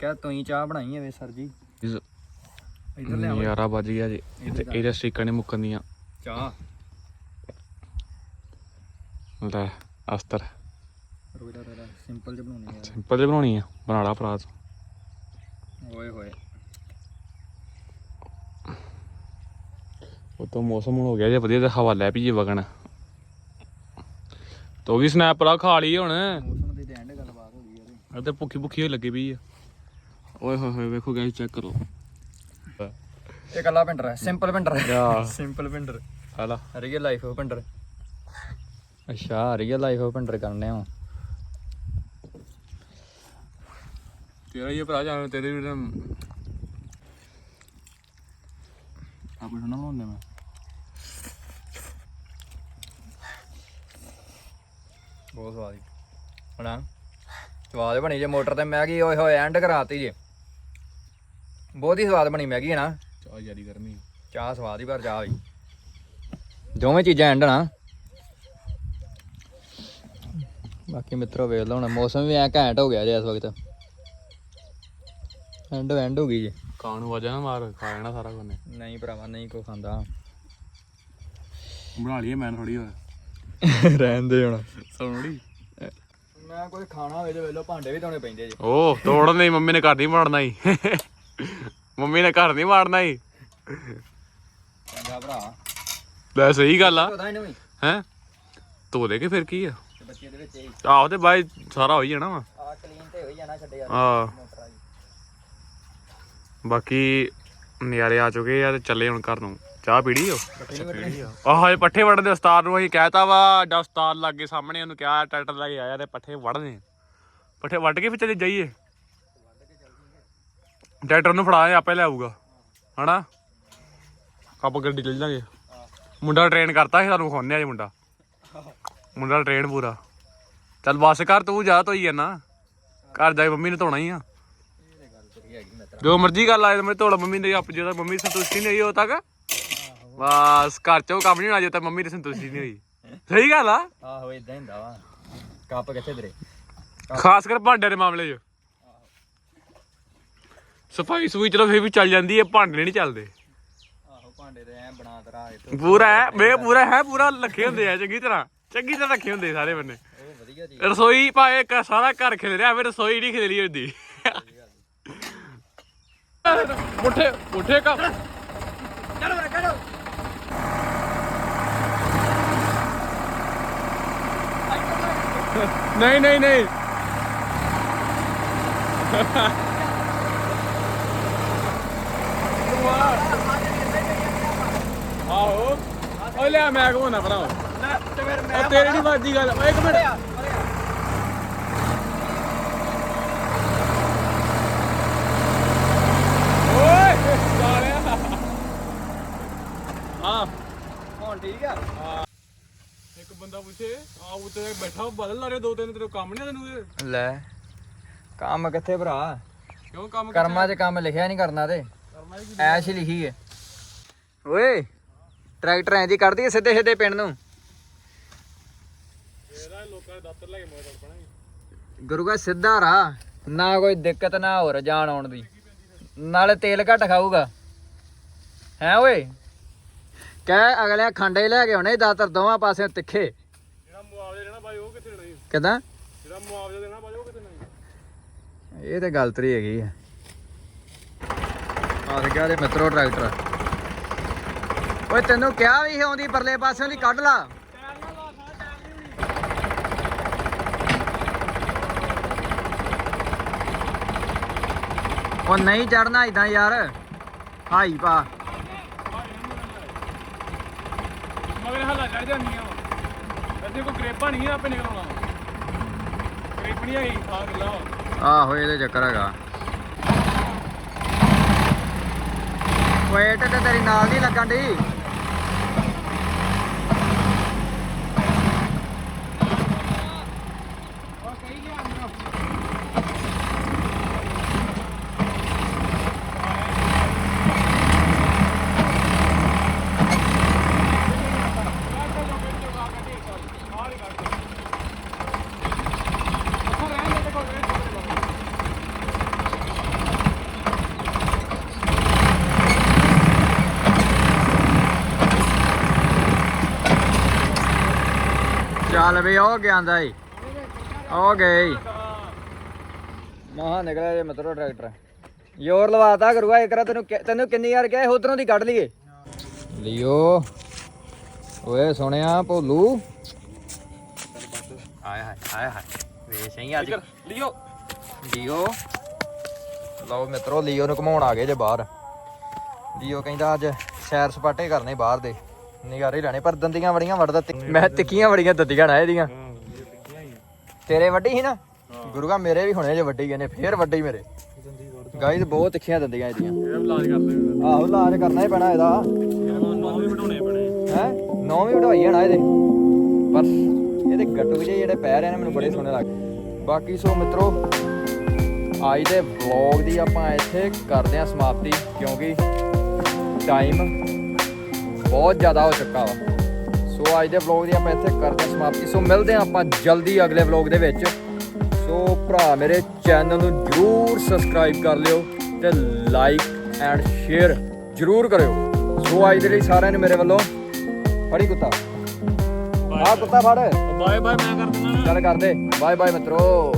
ਕਹਿ ਤੂੰ ਹੀ ਚਾਹ ਬਣਾਈ ਐ ਵੇ ਸਰ ਜੀ। ਇੱਧਰ ਲਿਆ ਓਏ। ਯਾਰਾ ਵੱਜ ਗਿਆ ਜੀ। ਤੇ ਇਹਦੇ ਸਟ੍ਰੀਕਾਂ ਨੇ ਮੁੱਕਣੀਆਂ ਚਾਹ। ਲੈ ਅਸਤਰ। ਜਾ ਰੁਕ ਸਿੰਪਲ ਜਿਹਾ ਬਣਾਉਣੀ ਆ ਸਿੰਪਲ ਜਿਹੀ ਬਣਾਉਣੀ ਆ। ਬਣਾ ਲਾ ਓਏ ਹੋਏ। ਉਹ ਤੋਂ ਮੌਸਮ ਹੁਣ ਹੋ ਗਿਆ ਜੇ ਵਧੀਆ ਤੇ ਹਵਾ ਲੈ ਪਈਏ ਵਗਣ। ਤੋ ਵੀ ਸਨੈਪ ਲਾ ਖਾ ਲਈ ਹੁਣ। ਮੌਸਮ ਦੀ ਐਂਡ ਗੱਲਬਾਤ ਹੋ ਗਈ ਇਹ ਤੇ ਭੁੱਖੀ ਭੁੱਖੀ ਹੋਈ ਲੱਗੀ ਪਈ ਆ। ਓਏ ਹੋਏ ਹੋਏ ਵੇਖੋ ਗਾਇਸ ਚੈੱਕ ਕਰੋ। ਇਹ ਕੱਲਾ ਪਿੰਡਰ ਹੈ ਸਿੰਪਲ ਪਿੰਡਰ ਹੈ। ਯਾ ਸਿੰਪਲ ਪਿੰਡਰ ਹਾਲਾ ਰੀਅਲ ਲਾਈਫ ਪਿੰਡਰ ਅੱਛਾ ਰੀਅਲ ਲਾਈਫ ਪਿੰਡਰ ਕਰਨੇ ਆ। ਤੇਰਾ ਇਹ ਭਰਾ ਜਾਣ ਤੇਰੇ ਵੀ ਆਪੇ ਨਾ ਲਾਉਂਦੇ ਮੈਂ। ਬਹੁਤ ਸਵਾਦੀ ਹਣਾ ਸਵਾਦ ਬਣੀ ਜੇ ਮੋਟਰ ਤੇ। ਮੈਗੀ ਓਏ ਹੋਏ ਐਂਡ ਕਰਾਤੀ ਜੇ। ਬਹੁਤ ਹੀ ਸਵਾਦ ਬਣੀ ਮੈਗੀ ਹੈ ਨਾ। ਚਾਹ ਯਾਰੀ ਗਰਮੀ ਚਾਹ ਸਵਾਦ ਹੀ ਪਰ ਚਾਹ ਵੀ ਦੋਵੇਂ ਚੀਜ਼ਾਂ ਐਂਡ ਨਾ। ਬਾਕੀ ਮਿੱਤਰੋ ਵੇਖ ਲਓ ਹੁਣ ਮੌਸਮ ਵੀ ਐ ਘੈਂਟ ਹੋ ਗਿਆ ਜੇ ਇਸ ਵਕਤ। ਐਂਡ ਐਂਡ ਹੋ ਗਈ ਜੇ। ਕਾਂ ਨੂੰ ਵਜਾ ਨਾ ਮਾਰ ਖਾ ਲੈਣਾ ਸਾਰਾ ਕੁਝ ਨਹੀਂ ਭਰਾਵਾ ਨਹੀਂ ਕੋ ਖਾਂਦਾ। ਬਣਾ ਲਈਏ ਮੈਂ ਥੋੜੀ ਹੋਰ। ਰਹਿਣ ਦੇ ਹੁਣ। ਸੋਣੀ ਮੈਂ ਕੋਈ ਖਾਣਾ ਹੋਵੇ ਤੇ ਵੇਲੋ ਭਾਂਡੇ ਵੀ ਧੋਣੇ ਪੈਂਦੇ ਜੇ। ਓ ਤੋੜਨ ਨਹੀਂ ਮੰਮੀ ਨੇ ਘਰ ਨਹੀਂ ਮਾਰਨਾ ਹੀ ਮੰਮੀ ਨੇ ਘਰ ਨਹੀਂ ਮਾਰਨਾ ਹੀ ਚੰਗਾ ਭਰਾ। ਲੈ ਸਹੀ ਗੱਲ ਆ। ਪਤਾ ਵੀ। ਹੈ? ਧੋ ਦੇ ਕੇ ਫਿਰ ਕੀ ਆ? ਤੇ ਬੱਚੇ ਦੇ ਵਿੱਚ ਹੀ ਆਹੋ ਤੇ ਬਾਈ ਸਾਰਾ ਹੋ ਹੀ ਜਾਣਾ ਵਾ। ਆ ਕਲੀਨ ਤੇ ਹੋਈ ਜਾਣਾ ਛੱਡੇ ਯਾਰ। ਆ ਮੋਟਰ ਆਈ ਬਾਕੀ ਨਜ਼ਾਰੇ ਆ ਚੁੱਕੇ ਆ ਤੇ ਚੱਲੇ ਹੁਣ ਘਰ ਨੂੰ। ਚਾਹ ਪੀੜੀ ਹੋ ਬੱਟੇ ਨਹੀਂ ਵੱਢਣੇ। ਆਹ ਹਜੇ ਪੱਠੇ ਵੜਨ ਦੇ ਉਸਤਾਦ ਨੂੰ ਅਸੀਂ ਕਹਿਤਾ ਵਾ ਡਾ ਉਸਤਾਦ ਲੱਗੇ ਸਾਹਮਣੇ ਉਹਨੂੰ ਕਿਹਾ ਟਰੈਕਟਰ ਲੈ ਕੇ ਆਇਆ ਤੇ ਪੱਠੇ ਵੜਨੇ। ਪੱਠੇ ਵੱਢ ਕੇ ਫਿਰ ਚੱਲੇ ਜਾਈਏ। ਟਰੈਕਟਰ ਨੂੰ ਫੜਾ ਆਪੇ ਲੈ ਆਊਗਾ। ਹਨਾ? ਆਪਾਂ ਗੱਡੀ ਚੱਲ ਜਾਾਂਗੇ ਮੁੰਡਾ ਟ੍ਰੇਨ ਕਰਤਾ ਸੀ ਸਾਨੂੰ ਖੋਨੇ ਆ ਜੀ ਮੁੰਡਾ। ਮੁੰਡਾ ਟ੍ਰੇਨ ਪੂਰਾ। ਚੱਲ ਬੱਸ ਕਰ ਤੂੰ ਜਾ ਤੋਈ ਆ ਨਾ ਘਰ ਜਾ ਕੇ ਮੰਮੀ ਨੇ ਧੋਣਾ ਹੀ ਆ। ਜੋ ਮਰਜ਼ੀ ਗੱਲ ਆਏ ਤੇ ਮੈਂ ਧੋਲਾ ਮੰਮੀ ਨੇ ਆਪ ਜਦੋਂ ਮੰਮੀ ਸੰਤੁਸ਼ਟੀ ਨਹੀਂ ਹੋਈ ਉਦੋਂ ਤੱਕ। ਬਸ ਘਰ ਚੋਂ ਕੰਮ ਨਹੀਂ ਹੋਣਾ ਜਦੋਂ ਤੱਕ ਮੰਮੀ ਦੀ ਸੰਤੁਸ਼ਟੀ ਨਹੀਂ ਹੋਈ। ਸਹੀ ਗੱਲ ਆ? ਆਹੋ ਇਦਾਂ ਹੀ ਹੁੰਦਾ ਵਾ। ਕੱਪ ਕਿੱਥੇ ਤੇਰੇ? ਖਾਸ ਕਰ ਭਾਂਡੇ ਦੇ ਮਾਮਲੇ 'ਚ। ਸਫ਼ਾਈ ਸੂਈ ਚਲੋ ਫੇਰ ਵੀ ਚੱਲ ਜਾਂਦੀ ਹੈ ਭਾਂਡੇ ਨਹੀਂ ਚੱਲਦੇ। ਆਹੋ ਭਾਂਡੇ ਤੇ ਐ ਬਣਾ ਤਰਾ ਇਹ ਪੂਰਾ ਹੈ ਵੇ ਪੂਰਾ ਹੈ ਪੂਰਾ ਲੱਖੇ ਹੁੰਦੇ ਆ ਚੰਗੀ ਤਰ੍ਹਾਂ ਚੰਗੀ ਤਰ੍ਹਾਂ ਰੱਖੇ ਹੁੰਦੇ ਸਾਰੇ ਬੰਨੇ। ਉਹ ਵਧੀਆ ਜੀ ਰਸੋਈ ਭਾਵੇਂ ਇੱਕ ਸਾਰਾ ਘਰ ਖਿਲ ਰਿਹਾ ਫਿਰ ਰਸੋਈ ਨਹੀਂ ਖਿਲਰੀ ਹੁੰਦੀ। ਮੁੱਠੇ ਮੁੱਠੇ ਚਲੋ। ਨਹੀਂ ਨਹੀਂ ਨਹੀਂ। ਲਿਆ ਮੈਂ ਘੁਮਾਉਣਾ ਭਰਾ ਤੇ ਫਿਰ ਉਹ ਤੇਰੀ ਨਹੀਂ ਵੱਜਦੀ ਗੱਲ ਓਏ ਇੱਕ ਮਿੰਟ। ਓਏ ਸਾਲਿਆ। ਹਾਂ। ਹੁਣ ਠੀਕ ਆ। ਇੱਕ ਬੰਦਾ ਪੁੱਛੇ ਆ ਉੱਤੇ ਬੈਠਾ ਬਦਲ ਲਾ ਰਿਹਾ ਦੋ ਤਿੰਨ ਤੇਰੇ ਕੰਮ ਨਹੀਂ ਤੈਨੂੰ ਇਹ? ਲੈ ਕੰਮ ਕਿੱਥੇ ਭਰਾ? ਕਿਉਂ ਕੰਮ ਕਰਮਾਂ 'ਚ ਕੰਮ ਲਿਖਿਆ ਨਹੀਂ ਕਰਨਾ ਤੇ। ਐਸ਼ ਹੀ ਲਿਖੀ ਹੈ ਓਏ ਟਰੈਕਟਰ ਐਂ ਦੀ ਕਰਦੀ ਸਿੱਧੇ ਸਿੱਧੇ ਪਿੰਡ ਨੂੰ। ਇਹਦਾ ਲੋਕਾਂ ਦੇ ਦਫ਼ਤਰ ਲੈ ਕੇ ਮੋੜ ਪਣਾ ਗੁਰੂ ਕਾ ਸਿੱਧਾ ਰਾਹ ਨਾ ਕੋਈ ਦਿੱਕਤ ਨਾ ਹੋਰ ਜਾਣ ਆਉਣ ਦੀ। ਨਾਲੇ ਤੇਲ ਘੱਟ ਖਾਊਗਾ। ਹੈ ਓਏ? ਕਹਿ ਅਗਲੇ ਖੰਡੇ ਲੈ ਕੇ ਆਉਣੇ ਦਾਤਰ ਦੋਵਾਂ ਪਾਸਿਓਂ ਤਿੱਖੇ। ਜਿਹੜਾ ਭਾਈ ਉਹ ਕਿੱਥੇ ਨਹੀਂ ਕਿਦਾਂ? ਜਿਹੜਾ ਮੁਆਵਜ਼ਾ ਦੇਣਾ ਭਾਈ ਉਹ ਕਿੱਥੇ ਨਹੀਂ ਇਹ ਤੇ ਗੱਲ ਤਰੀ ਹੈਗੀ ਆ। ਆ ਗਿਆ ਦੇ ਮਿੱਤਰੋ ਟਰੈਕਟਰ। ਓਏ ਤੈਨੂੰ ਕਿਹਾ ਵੀ ਆਉਂਦੀ ਪਰਲੇ ਪਾਸਿਓਂ ਦੀ ਕੱਢ ਲਾ। ਉਹ ਨਹੀਂ ਚੜਨਾ ਇਦਾਂ ਯਾਰ। ਹਾਈ ਪਾ। ਮਗਰ ਹੱਲਾ ਚੜ ਜਾਂਦੀਆਂ ਵੈਸੇ ਕੋਈ ਗਰੇਪਾ ਨਹੀਂ ਆ ਆਪੇ ਨਿਕਲਣਾ ਗਰੇਪਣੀ ਹੈਗੀ ਖਾ ਗਿੱਲਾ ਆਹੋ ਇਹਦੇ ਚੱਕਰ ਹੈਗਾ। ਵੇਟ ਤੇ ਤੇਰੀ ਨਾਲ ਨਹੀਂ ਲੱਗਣ ਦੀ ਚੱਲ ਵੀ ਉਹ ਗਿਆ ਆਂਦਾ ਈ ਉਹ ਗਏ ਮਹਾ ਨਿਕਲਿਆ ਜੇ ਮਤਰੋ ਟਰੈਕਟਰ। ਯੋਰ ਲਵਾਤਾ ਕਰੂਗਾ ਇੱਕ ਰਾ ਤੈਨੂੰ ਤੈਨੂੰ ਕਿੰਨੀ ਵਾਰ ਕਿਹਾ ਉਧਰੋਂ ਦੀ ਕੱਢ ਲਈਏ। ਲਿਓ। ਓਏ ਸੁਣਿਆ ਭੋਲੂ। ਆਏ ਹਾਏ ਆਏ ਹਾਏ। ਵੇ ਸਹੀ ਅੱਜ। ਲਿਓ। ਲਿਓ। ਲਓ ਮਿੱਤਰੋ ਲਿਓ ਨੂੰ ਘਮਾਉਣ ਆ ਗਏ ਜੇ ਬਾਹਰ। ਲਿਓ ਕਹਿੰਦਾ ਅੱਜ ਸੈਰ ਸਪਾਟੇ ਕਰਨੇ ਬਾਹਰ ਦੇ। ਨਿਗਾਰੇ ਲੈਣੇ ਪਰ ਦੰਦੀਆਂ ਬੜੀਆਂ ਵੜਦਾ ਮੈਂ ਤਿੱਖੀਆਂ ਬੜੀਆਂ ਦੰਦੀਆਂ ਨਾ ਇਹਦੀਆਂ। ਤੇਰੇ ਵੱਡੀ ਸੀ ਨਾ? ਗੁਰੂਗਾ ਮੇਰੇ ਵੀ ਹੁਣੇ ਜੇ ਵੱਡੀ ਗਏ ਨੇ ਫੇਰ ਵੱਡੀ ਮੇਰੇ। ਗਾਈਜ਼ ਬਹੁਤ ਤਿੱਖੀਆਂ ਦੰਦੀਆਂ ਇਹਦੀਆਂ। ਇਹਦਾ ਇਲਾਜ ਕਰਦੇ ਆਹੋ ਇਲਾਜ ਕਰਨਾ ਹੀ ਪੈਣਾ ਇਹਦਾ। ਨੌਂ ਵੀ ਬਣਾਉਣੇ ਪੈਣੇ। ਹੈ? ਨੌ ਵੀ ਵਢਾਈ ਜਾਣਾ ਇਹਦੇ। ਪਰ ਇਹਦੇ ਗੱਟੂ ਜਿਹੇ ਜਿਹੜੇ ਪੈ ਰਹੇ ਨੇ ਮੈਨੂੰ ਬੜੇ ਸੋਹਣੇ ਲੱਗਦੇ ਬਾਕੀ ਸੋ ਮਿੱਤਰੋ ਅੱਜ ਦੇ ਵਲੌਗ ਦੀ ਆਪਾਂ ਇੱਥੇ ਕਰਦੇ ਹਾਂ ਸਮਾਪਤੀ ਕਿਉਂਕਿ ਟਾਈਮ ਬਹੁਤ ਜ਼ਿਆਦਾ ਹੋ ਚੁੱਕਾ ਵਾ। ਸੋ ਅੱਜ ਦੇ ਵਲੌਗ ਦੀ ਆਪਾਂ ਇੱਥੇ ਕਰਦੇ ਹਾਂ ਸਮਾਪਤੀ। ਸੋ ਮਿਲਦੇ ਹਾਂ ਆਪਾਂ ਜਲਦੀ ਅਗਲੇ ਵਲੌਗ ਦੇ ਵਿੱਚ। ਸੋ ਭਰਾ ਮੇਰੇ ਚੈਨਲ ਨੂੰ ਜਰੂਰ ਸਬਸਕ੍ਰਾਈਬ ਕਰ ਲਿਓ ਤੇ ਲਾਈਕ ਐਂਡ ਸ਼ੇਅਰ ਜਰੂਰ ਕਰਿਓ। ਸੋ ਅੱਜ ਦੇ ਲਈ ਸਾਰਿਆਂ ਨੂੰ ਮੇਰੇ ਵੱਲੋਂ ਫੜੀ ਕੁੱਤਾ। ਆ ਕੁੱਤਾ ਫੜ। ਬਾਏ ਬਾਏ ਮੈਂ ਕਰ ਦਿੰਦਾ ਚੱਲ ਕਰਦੇ। ਬਾਏ ਬਾਏ ਮਿੱਤਰੋ।